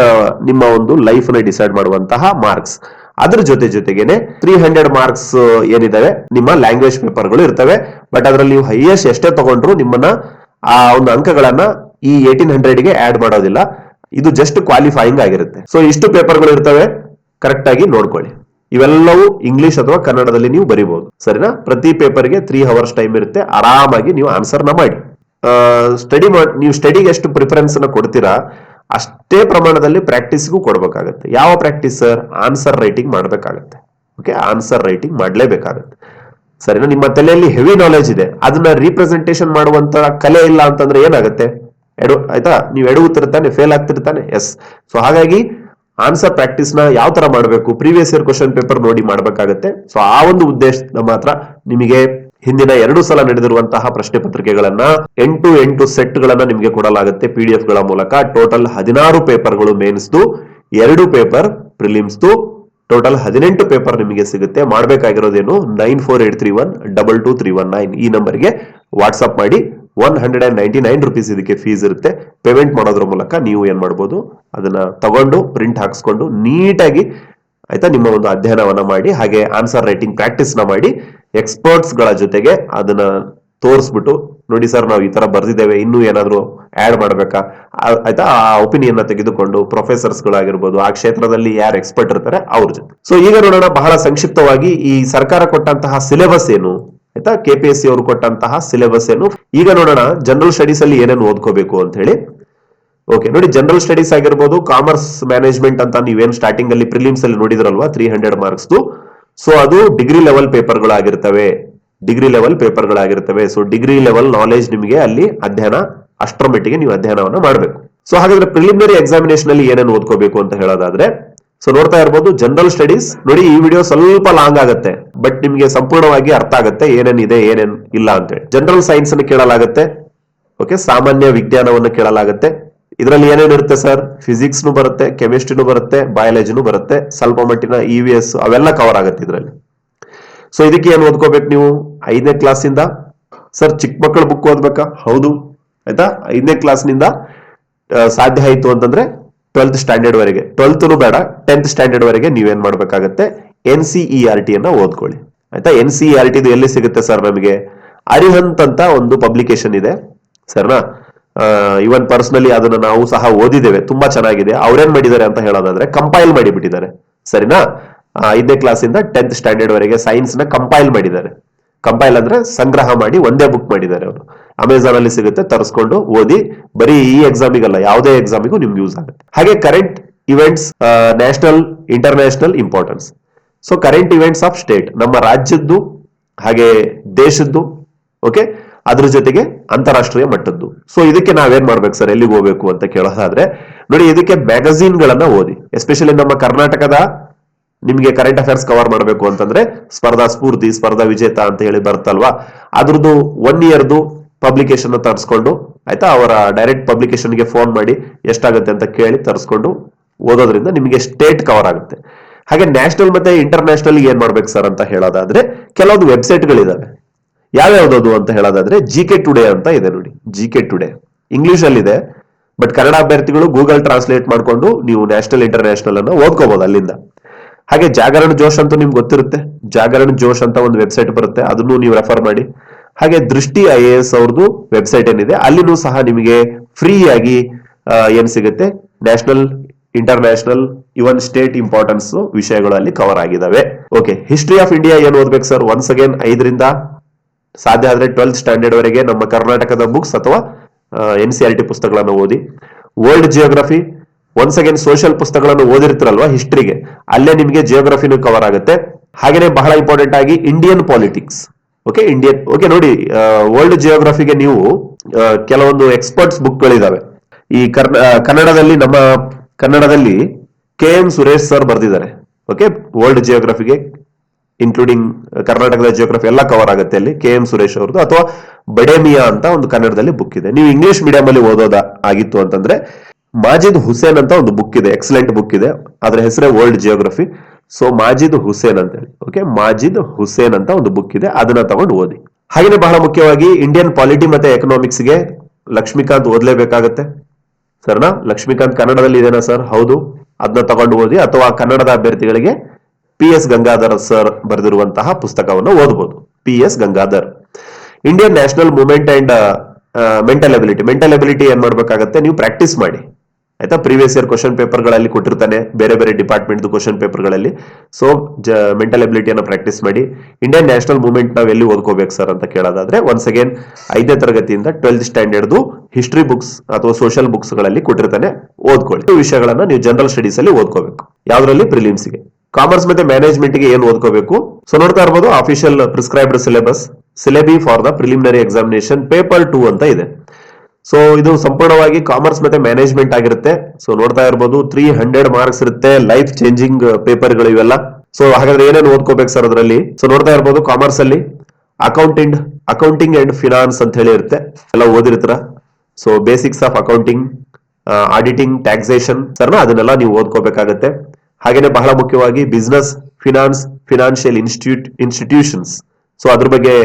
[SPEAKER 1] ನಿಮ್ಮ ಒಂದು ಲೈಫ್ನ ಡಿಸೈಡ್ ಮಾಡುವಂತಹ ಮಾರ್ಕ್ಸ್ ಅದ್ರ ಜೊತೆ ಜೊತೆಗೇನೆ ತ್ರೀ ಹಂಡ್ರೆಡ್ ಮಾರ್ಕ್ಸ್ ಏನಿದಾವೆ? ನಿಮ್ಮ ಲ್ಯಾಂಗ್ವೇಜ್ ಪೇಪರ್ಗಳು ಇರ್ತವೆ. ಬಟ್ ಅದರಲ್ಲಿ ನೀವು ಹೈಯೆಸ್ಟ್ ಎಷ್ಟೇ ತಗೊಂಡ್ರು ನಿಮ್ಮನ್ನ ಆ ಒಂದು ಅಂಕಗಳನ್ನ ಈ ಏಟೀನ್ ಹಂಡ್ರೆಡ್ಗೆ ಆಡ್ ಮಾಡೋದಿಲ್ಲ. ಇದು ಜಸ್ಟ್ ಕ್ವಾಲಿಫೈಯಿಂಗ್ ಆಗಿರುತ್ತೆ. ಸೊ ಇಷ್ಟು ಪೇಪರ್ಗಳು ಇರ್ತವೆ. ಕರೆಕ್ಟ್ ಆಗಿ ನೋಡ್ಕೊಳ್ಳಿ. ಇವೆಲ್ಲವೂ ಇಂಗ್ಲಿಷ್ ಅಥವಾ ಕನ್ನಡದಲ್ಲಿ ನೀವು ಬರಿಬಹುದು. ಸರಿನಾ? ಪ್ರತಿ ಪೇಪರ್ಗೆ ತ್ರೀ ಅವರ್ಸ್ ಟೈಮ್ ಇರುತ್ತೆ. ಆರಾಮಾಗಿ ನೀವು ಆನ್ಸರ್ನ ಮಾಡಿ. ಸ್ಟಡಿ ಮಾಡಿ, ನೀವು ಸ್ಟಡಿಗೆ ಎಷ್ಟು ಪ್ರಿಫರೆನ್ಸ್ ಅನ್ನ ಕೊಡ್ತೀರಾ, ಅಷ್ಟೇ ಪ್ರಮಾಣದಲ್ಲಿ ಪ್ರಾಕ್ಟೀಸ್ಗೂ ಕೊಡಬೇಕಾಗತ್ತೆ. ಯಾವ ಪ್ರಾಕ್ಟೀಸ್ ಸರ್ ಆನ್ಸರ್ ರೈಟಿಂಗ್ ಮಾಡಬೇಕಾಗತ್ತೆ. ಓಕೆ ಆನ್ಸರ್ ರೈಟಿಂಗ್ ಮಾಡಲೇಬೇಕಾಗತ್ತೆ. ಸರಿನಾ? ನಿಮ್ಮ ತಲೆಯಲ್ಲಿ ಹೆವಿ ನಾಲೆಜ್ ಇದೆ. ಅದನ್ನ ರೀಪ್ರೆಸೆಂಟೇಷನ್ ಮಾಡುವಂತ ಕಲೆ ಇಲ್ಲ ಅಂತಂದ್ರೆ ಏನಾಗುತ್ತೆ? ಎಡು, ಆಯ್ತಾ? ನೀವು ಎಡುಗುತ್ತಿರ್ತಾನೆ ಫೇಲ್ ಆಗ್ತಿರ್ತಾನೆ? ಎಸ್ ಸೊ ಹಾಗಾಗಿ ಆನ್ಸರ್ ಪ್ರಾಕ್ಟೀಸ್ನ ಯಾವ ತರ ಮಾಡಬೇಕು? ಪ್ರೀವಿಯಸ್ ಇಯರ್ ಕ್ವಶನ್ ಪೇಪರ್ ನೋಡಿ ಮಾಡಬೇಕಾಗತ್ತೆ. ಸೊ ಆ ಒಂದು ಉದ್ದೇಶದ ಮಾತ್ರ ನಿಮಗೆ ಹಿಂದಿನ ಎರಡು ಸಲ ನಡೆದಿರುವಂತಹ ಪ್ರಶ್ನೆ ಪತ್ರಿಕೆಗಳನ್ನ ಎಂಟು ಎಂಟು ಸೆಟ್ ಗಳನ್ನ ನಿಮಗೆ ಕೊಡಲಾಗುತ್ತೆ ಪಿ ಡಿ ಎಫ್ಗಳ ಮೂಲಕ. ಟೋಟಲ್ ಹದಿನಾರು ಪೇಪರ್ಗಳು ಮೇನ್ಸ್ದು ಎರಡು ಪೇಪರ್ ಪ್ರಿಲಿಮ್ಸ್ದು ಟೋಟಲ್ ಹದಿನೆಂಟು ಪೇಪರ್ ನಿಮಗೆ ಸಿಗುತ್ತೆ. ಮಾಡಬೇಕಾಗಿರೋದೇನು nine four eight three one double two three one nine ಈ ನಂಬರ್ಗೆ ವಾಟ್ಸ್ಆಪ್ ಮಾಡಿ. One hundred and ninety nine rupees ಇದಕ್ಕೆ ಫೀಸ್ ಇರುತ್ತೆ. ಪೇಮೆಂಟ್ ಮಾಡೋದ್ರ ಮೂಲಕ ನೀವು ಏನ್ ಮಾಡ್ಬೋದು? ಅದನ್ನ ತಗೊಂಡು ಪ್ರಿಂಟ್ ಹಾಕಿಸ್ಕೊಂಡು ನೀಟಾಗಿ ಆಯ್ತಾ ನಿಮ್ಮ ಒಂದು ಅಧ್ಯಯನವನ್ನ ಮಾಡಿ, ಹಾಗೆ ಆನ್ಸರ್ ರೈಟಿಂಗ್ ಪ್ರಾಕ್ಟೀಸ್ನ ಮಾಡಿ ಎಕ್ಸ್ಪರ್ಟ್ಸ್ಗಳ ಜೊತೆಗೆ ಅದನ್ನ ತೋರಿಸ್ಬಿಟ್ಟು, ನೋಡಿ ಸರ್ ನಾವು ಈ ತರ ಬರ್ದಿದ್ದೇವೆ, ಇನ್ನೂ ಏನಾದ್ರು ಆಡ್ ಮಾಡ್ಬೇಕಾ? ಆಯ್ತಾ? ಆ ಒಪಿನಿಯನ್ ತೆಗೆದುಕೊಂಡು ಪ್ರೊಫೆಸರ್ಸ್ ಗಳಾಗಿರ್ಬೋದು, ಆ ಕ್ಷೇತ್ರದಲ್ಲಿ ಯಾರು ಎಕ್ಸ್ಪರ್ಟ್ ಇರ್ತಾರೆ, ಅವ್ರ ಜೊತೆ. ಸೊ ಈಗ ನೋಡೋಣ, ಬಹಳ ಸಂಕ್ಷಿಪ್ತವಾಗಿ ಈ ಸರ್ಕಾರ ಕೊಟ್ಟಂತಹ ಸಿಲೆಬಸ್ ಏನು? ಆಯ್ತಾ? ಕೆ ಪಿ ಎಸ್ ಸಿ ಅವರು ಕೊಟ್ಟಂತಹ ಸಿಲೆಬಸ್ ಏನು? ಈಗ ನೋಡೋಣ ಜನರಲ್ ಸ್ಟಡೀಸ್ ಅಲ್ಲಿ ಏನೇನು ಓದ್ಕೋಬೇಕು ಅಂತ ಹೇಳಿ. ಓಕೆ ನೋಡಿ ಜನರಲ್ ಸ್ಟಡೀಸ್ ಆಗಿರ್ಬೋದು ಕಾಮರ್ಸ್ ಮ್ಯಾನೇಜ್ಮೆಂಟ್ ಅಂತ ನೀವೇನು ಸ್ಟಾರ್ಟಿಂಗ್ ಅಲ್ಲಿ ಪ್ರಿಲಿಮ್ಸ್ ಅಲ್ಲಿ ನೋಡಿದ್ರಲ್ವಾ? ತ್ರೀ ಹಂಡ್ರೆಡ್ ಮಾರ್ಕ್ಸ್ ಸೊ ಅದು ಡಿಗ್ರಿ ಲೆವೆಲ್ ಪೇಪರ್ಗಳಾಗಿರ್ತವೆ ಡಿಗ್ರಿ ಲೆವೆಲ್ ಪೇಪರ್ಗಳಾಗಿರ್ತವೆ ಸೊ ಡಿಗ್ರಿ ಲೆವೆಲ್ ನಾಲೆಜ್ ನಿಮಗೆ ಅಲ್ಲಿ ಅಧ್ಯಯನ ಅಷ್ಟರ ಮಟ್ಟಿಗೆ ನೀವು ಅಧ್ಯಯನವನ್ನು ಮಾಡಬೇಕು. ಸೊ ಹಾಗಾದ್ರೆ ಪ್ರಿಲಿಮಿನರಿ ಎಕ್ಸಾಮಿನೇಷನ್ ಅಲ್ಲಿ ಏನೇನು ಓದ್ಕೋಬೇಕು ಅಂತ ಹೇಳೋದಾದ್ರೆ ಸೊ ನೋಡ್ತಾ ಇರ್ಬೋದು ಜನರಲ್ ಸ್ಟಡೀಸ್ ನೋಡಿ ಈ ವಿಡಿಯೋ ಸ್ವಲ್ಪ ಲಾಂಗ್ ಆಗುತ್ತೆ ಬಟ್ ನಿಮಗೆ ಸಂಪೂರ್ಣವಾಗಿ ಅರ್ಥ ಆಗುತ್ತೆ, ಏನೇನಿದೆ, ಏನೇನ್ ಇಲ್ಲ ಅಂತ ಹೇಳಿ. ಜನರಲ್ ಸೈನ್ಸ್ ಅನ್ನು ಕೇಳಲಾಗುತ್ತೆ ಓಕೆ ಸಾಮಾನ್ಯ ವಿಜ್ಞಾನವನ್ನು ಕೇಳಲಾಗುತ್ತೆ. ಇದರಲ್ಲಿ ಏನೇನಿರುತ್ತೆ ಸರ್ ಫಿಸಿಕ್ಸ್ನು ಬರುತ್ತೆ ಕೆಮಿಸ್ಟ್ರಿನೂ ಬರುತ್ತೆ ಬಯಾಲಜಿನೂ ಬರುತ್ತೆ, ಸ್ವಲ್ಪ ಮಟ್ಟಿನ ಇ ವಿ ಎಸ್ ಅವೆಲ್ಲ ಕವರ್ ಆಗುತ್ತೆ ಇದರಲ್ಲಿ. ಸೊ ಇದಕ್ಕೆ ಏನು ಓದ್ಕೋಬೇಕು ನೀವು? ಐದನೇ ಕ್ಲಾಸಿಂದ ಸರ್ ಚಿಕ್ಕ ಮಕ್ಕಳ ಬುಕ್ ಓದ್ಬೇಕಾ? ಹೌದು, ಆಯ್ತಾ? ಐದನೇ ಕ್ಲಾಸ್ನಿಂದ ಸಾಧ್ಯ ಆಯಿತು ಅಂತಂದ್ರೆ ಟ್ವೆಲ್ತ್ ಸ್ಟ್ಯಾಂಡರ್ಡ್ ವರೆಗೆ. ಟ್ವೆಲ್ತ್ನು ಬೇಡ ಟೆಂತ್ ಸ್ಟ್ಯಾಂಡರ್ಡ್ ವರೆಗೆ ನೀವೇನ್ ಮಾಡ್ಬೇಕಾಗತ್ತೆ? N C E R T ಅನ್ನ ಓದ್ಕೊಳ್ಳಿ. ಆಯ್ತಾ? ಎನ್ ಸಿ ಆರ್ ಟಿ ಎಲ್ಲಿ ಸಿಗುತ್ತೆ ಸರ್ ನಮಗೆ? ಅರಿಹಂತ್ ಅಂತ ಒಂದು ಪಬ್ಲಿಕೇಶನ್ ಇದೆ. ಸರ್ನಾ? ಇವನ್ ಪರ್ಸನಲಿ ಅದನ್ನ ನಾವು ಸಹ ಓದಿದ್ದೇವೆ. ತುಂಬಾ ಚೆನ್ನಾಗಿದೆ. ಅವ್ರೇನ್ ಮಾಡಿದ್ದಾರೆ ಅಂತ ಹೇಳೋದಾದ್ರೆ ಕಂಪೈಲ್ ಮಾಡಿಬಿಟ್ಟಿದ್ದಾರೆ. ಸರಿನಾ? ಐದನೇ ಕ್ಲಾಸಿಂದ ಟೆಂತ್ ಸ್ಟ್ಯಾಂಡರ್ಡ್ ವರೆಗೆ ಸೈನ್ಸ್ನ ಕಂಪೈಲ್ ಮಾಡಿದ್ದಾರೆ. ಕಂಪೈಲ್ ಅಂದ್ರೆ ಸಂಗ್ರಹ ಮಾಡಿ ಒಂದೇ ಬುಕ್ ಮಾಡಿದ್ದಾರೆ ಅವರು. ಅಮೆಝಾನ್ ಅಲ್ಲಿ ಸಿಗುತ್ತೆ, ತರಿಸ್ಕೊಂಡು ಓದಿ, ಬರೀ ಈ ಎಕ್ಸಾಮಿಗಲ್ಲ ಯಾವುದೇ ಎಕ್ಸಾಮಿಗೂ ನಿಮ್ಗೆ ಯೂಸ್ ಆಗುತ್ತೆ. ಹಾಗೆ current events national international importance so current events of state ನಮ್ಮ ರಾಜ್ಯದ್ದು, ಹಾಗೆ ದೇಶದ್ದು ಓಕೆ ಅದ್ರ ಜೊತೆಗೆ ಅಂತಾರಾಷ್ಟ್ರೀಯ ಮಟ್ಟದ್ದು. ಸೊ ಇದಕ್ಕೆ ನಾವೇನ್ ಮಾಡ್ಬೇಕು ಸರ್? ಎಲ್ಲಿಗೆ ಹೋಗ್ಬೇಕು ಅಂತ ಕೇಳೋದಾದ್ರೆ, ನೋಡಿ, ಇದಕ್ಕೆ ಮ್ಯಾಗಝೀನ್ ಗಳನ್ನ ಓದಿ. ಎಸ್ಪೆಷಲಿ ನಮ್ಮ ಕರ್ನಾಟಕದ ನಿಮಗೆ ಕರೆಂಟ್ ಅಫೇರ್ಸ್ ಕವರ್ ಮಾಡಬೇಕು ಅಂತಂದ್ರೆ, ಸ್ಪರ್ಧಾ ಸ್ಫೂರ್ತಿ, ಸ್ಪರ್ಧಾ ವಿಜೇತ ಅಂತ ಹೇಳಿ ಬರುತ್ತಲ್ವಾ? ಅದ್ರದ್ದು ಒನ್ ಇಯರ್ದು ಪಬ್ಲಿಕೇಶನ್ ತರಿಸ್ಕೊಂಡು, ಆಯ್ತಾ? ಅವರ ಡೈರೆಕ್ಟ್ ಪಬ್ಲಿಕೇಶನ್ಗೆ ಫೋನ್ ಮಾಡಿ ಎಷ್ಟಾಗುತ್ತೆ ಅಂತ ಕೇಳಿ ತರಿಸ್ಕೊಂಡು ಓದೋದ್ರಿಂದ ನಿಮಗೆ ಸ್ಟೇಟ್ ಕವರ್ ಆಗುತ್ತೆ. ಹಾಗೆ ನ್ಯಾಷನಲ್ ಮತ್ತೆ ಇಂಟರ್ನ್ಯಾಷನಲ್ ಏನ್ ಮಾಡ್ಬೇಕು ಸರ್ ಅಂತ ಹೇಳೋದಾದ್ರೆ, ಕೆಲವೊಂದು ವೆಬ್ಸೈಟ್ಗಳಿದಾವೆ ಯಾವ್ಯಾವ್ದು ಅಂತ ಹೇಳೋದಾದ್ರೆ ಜಿ ಕೆ ಟುಡೇ ಅಂತ ಇದೆ ನೋಡಿ. ಜಿ ಕೆ ಟುಡೇ ಇಂಗ್ಲಿಷ್ ಅಲ್ಲಿ ಇದೆ ಬಟ್ ಕನ್ನಡ ಅಭ್ಯರ್ಥಿಗಳು ಗೂಗಲ್ ಟ್ರಾನ್ಸ್ಲೇಟ್ ಮಾಡ್ಕೊಂಡು ನೀವು ನ್ಯಾಷನಲ್ ಇಂಟರ್ನ್ಯಾಷನಲ್ ಅನ್ನ ಓದ್ಕೋಬಹುದು ಅಲ್ಲಿಂದ. ಹಾಗೆ ಜಾಗರಣ ಜೋಶ್ ಅಂತೂ ನಿಮ್ಗೆ ಗೊತ್ತಿರುತ್ತೆ. ಜಾಗರಣ ಜೋಶ್ ಅಂತ ಒಂದು ವೆಬ್ಸೈಟ್ ಬರುತ್ತೆ, ಅದನ್ನು ನೀವು ರೆಫರ್ ಮಾಡಿ. ಹಾಗೆ ದೃಷ್ಟಿ ಐ ಎ ಎಸ್ ಅವ್ರದ್ದು ವೆಬ್ಸೈಟ್ ಏನಿದೆ ಅಲ್ಲಿನೂ ಸಹ ನಿಮಗೆ ಫ್ರೀ ಆಗಿ ಆ, ಏನ್ ಸಿಗುತ್ತೆ? National international even state importance ವಿಷಯಗಳು ಅಲ್ಲಿ ಕವರ್ ಆಗಿದಾವೆ. ಓಕೆ ಹಿಸ್ಟ್ರಿ ಆಫ್ ಇಂಡಿಯಾ ಏನು ಓದ್ಬೇಕು ಸರ್ ಒನ್ಸ್ ಅಗೇನ್ ಐದರಿಂದ ಸಾಧ್ಯ ಆದ್ರೆ ಟ್ವೆಲ್ತ್ ಸ್ಟ್ಯಾಂಡರ್ಡ್ ವರೆಗೆ ನಮ್ಮ ಕರ್ನಾಟಕದ ಬುಕ್ಸ್ ಅಥವಾ ಎನ್ ಸಿ ಆರ್ ಟಿ ಪುಸ್ತಕಗಳನ್ನು ಓದಿ. World geography once again social ಪುಸ್ತಕಗಳನ್ನು ಓದಿರ್ತಿರಲ್ವ ಹಿಸ್ಟ್ರಿಗೆ ಅಲ್ಲೇ ನಿಮಗೆ ಜಿಯೋಗ್ರಫಿನೂ ಕವರ್ ಆಗುತ್ತೆ. ಹಾಗೇನೆ ಬಹಳ ಇಂಪಾರ್ಟೆಂಟ್ ಆಗಿ Indian politics okay Indian okay ನೋಡಿ ವರ್ಲ್ಡ್ ಜಿಯೋಗ್ರಫಿಗೆ ನೀವು ಕೆಲವೊಂದು ಎಕ್ಸ್ಪರ್ಟ್ಸ್ ಬುಕ್ಗಳಿದಾವೆ ಈ ಕರ್ನ ಕನ್ನಡದಲ್ಲಿ ನಮ್ಮ ಕನ್ನಡದಲ್ಲಿ ಕೆ ಎಂ ಸುರೇಶ್ ಸರ್ ಬರೆದಿದ್ದಾರೆ. ಓಕೆ ವರ್ಲ್ಡ್ ಜಿಯೋಗ್ರಫಿಗೆ ಇನ್ಕ್ಲೂಡಿಂಗ್ ಕರ್ನಾಟಕದ ಜಿಯೋಗ್ರಫಿ ಎಲ್ಲ ಕವರ್ ಆಗುತ್ತೆ ಅಲ್ಲಿ, ಕೆ ಎಂ ಸುರೇಶ್ ಅವ್ರದ್ದು ಅಥವಾ ಬಡೇಮಿಯಾ ಅಂತ ಒಂದು ಕನ್ನಡದಲ್ಲಿ ಬುಕ್ ಇದೆ. ನೀವು ಇಂಗ್ಲಿಷ್ ಮೀಡಿಯಂ ಅಲ್ಲಿ ಓದೋದ ಆಗಿತ್ತು ಅಂತಂದ್ರೆ ಮಾಜಿದ್ ಹುಸೇನ್ ಅಂತ ಒಂದು ಬುಕ್ ಇದೆ ಎಕ್ಸಲೆಂಟ್ ಬುಕ್ ಇದೆ. ಅದರ ಹೆಸರೇ world geography so Majid Husain ಅಂತ ಹೇಳಿ ಓಕೆ ಮಾಜಿದ್ ಹುಸೇನ್ ಅಂತ ಒಂದು ಬುಕ್ ಇದೆ. ಅದನ್ನ ತಗೊಂಡು ಓದಿ. ಹಾಗೆಯೇ ಬಹಳ ಮುಖ್ಯವಾಗಿ ಇಂಡಿಯನ್ ಪಾಲಿಟಿ ಮತ್ತೆ ಎಕನಾಮಿಕ್ಸ್ಗೆ ಲಕ್ಷ್ಮೀಕಾಂತ್ ಓದಲೇಬೇಕಾಗತ್ತೆ. ಸರ್ನಾ? ಲಕ್ಷ್ಮೀಕಾಂತ್ ಕನ್ನಡದಲ್ಲಿ ಇದೆನಾ ಸರ್? ಹೌದು. ಅದನ್ನ ತಗೊಂಡು ಓದಿ. ಅಥವಾ ಕನ್ನಡದ ಅಭ್ಯರ್ಥಿಗಳಿಗೆ ಪಿ ಎಸ್ ಗಂಗಾಧರ್ ಸರ್ ಬರೆದಿರುವಂತಹ ಪುಸ್ತಕವನ್ನು ಓದಬಹುದು P S Gangadhar. Indian national movement and mental ability mental ability ಏನ್ ಮಾಡ್ಬೇಕಾಗತ್ತೆ? ನೀವು ಪ್ರಾಕ್ಟೀಸ್ ಮಾಡಿ. ಆಯ್ತಾ? ಪ್ರೀವಿಯಸ್ ಇಯರ್ ಕ್ವಶನ್ ಪೇಪರ್ಗಳಲ್ಲಿ ಕೊಟ್ಟಿರ್ತಾನೆ, ಬೇರೆ ಬೇರೆ ಡಿಪಾರ್ಟ್ಮೆಂಟ್ ಕ್ವಶನ್ ಪೇಪರ್ಗಳಲ್ಲಿ ಸೊ ಮೆಂಟಲ್ ಎಬಿಲಿಟಿಯನ್ನು ಪ್ರಾಕ್ಟೀಸ್ ಮಾಡಿ. ಇಂಡಿಯನ್ ನ್ಯಾಷನಲ್ ಮೂವ್ಮೆಂಟ್ ನಾವು ಎಲ್ಲಿ ಓದ್ಕೋಬೇಕು ಸರ್ ಅಂತ ಕೇಳೋದಾದ್ರೆ ಒನ್ಸ್ ಅಗೇನ್ ಐದನೇ ತರಗತಿಯಿಂದ ಟ್ವೆಲ್ತ್ ಸ್ಟ್ಯಾಂಡರ್ಡ್ ಹಿಸ್ಟ್ರಿ ಬುಕ್ಸ್ ಅಥವಾ ಸೋಷಿಯಲ್ ಬುಕ್ಸ್ಗಳಲ್ಲಿ ಕೊಟ್ಟಿರ್ತಾನೆ, ಓದ್ಕೊಳ್ಳಿ. ವಿಷಯಗಳನ್ನ ನೀವು ಜನರಲ್ ಸ್ಟಡೀಸ್ ಅಲ್ಲಿ ಓದ್ಕೋಬೇಕು. ಯಾವ್ದ್ರಲ್ಲಿ? ಪ್ರಿಲಿಮ್ಸ್ಗೆ. ಕಾಮರ್ಸ್ ಮತ್ತೆ ಮ್ಯಾನೇಜ್ಮೆಂಟ್ಗೆ ಏನ್ ಓದ್ಕೋಬೇಕು? ಸೊ ನೋಡ್ತಾ ಇರ್ಬೋದು official prescribed syllabus syllabi for the preliminary examination paper two ಅಂತ ಇದೆ. ಸೊ ಇದು ಸಂಪೂರ್ಣವಾಗಿ ಕಾಮರ್ಸ್ ಮತ್ತೆ ಮ್ಯಾನೇಜ್ಮೆಂಟ್ ಆಗಿರುತ್ತೆ. ಸೊ ನೋಡ್ತಾ ಇರ್ಬೋದು ತ್ರೀ ಹಂಡ್ರೆಡ್ ಮಾರ್ಕ್ಸ್ ಇರುತ್ತೆ ಲೈಫ್ ಚೇಂಜಿಂಗ್ ಪೇಪರ್ಗಳು ಇವೆಲ್ಲ. ಸೊ ಹಾಗಾದ್ರೆ ಏನೇನು ಓದ್ಕೋಬೇಕು ಸರ್ ಅದರಲ್ಲಿ? ಸೊ ನೋಡ್ತಾ ಇರ್ಬೋದು ಕಾಮರ್ಸ್ ಅಲ್ಲಿ ಅಕೌಂಟಿಂಗ್ ಅಕೌಂಟಿಂಗ್ ಅಂಡ್ ಫಿನಾನ್ಸ್ ಅಂತ ಹೇಳಿ ಇರುತ್ತೆ. ಎಲ್ಲ ಓದಿರ್ತಾರ? So basics of accounting auditing taxation sir ಅದನ್ನೆಲ್ಲ ನೀವು ಓದ್ಕೋಬೇಕಾಗತ್ತೆ. ಹಾಗೇನೆ ಬಹಳ ಮುಖ್ಯವಾಗಿ business finance financial institute institutions so ಅದ್ರ ಬಗ್ಗೆ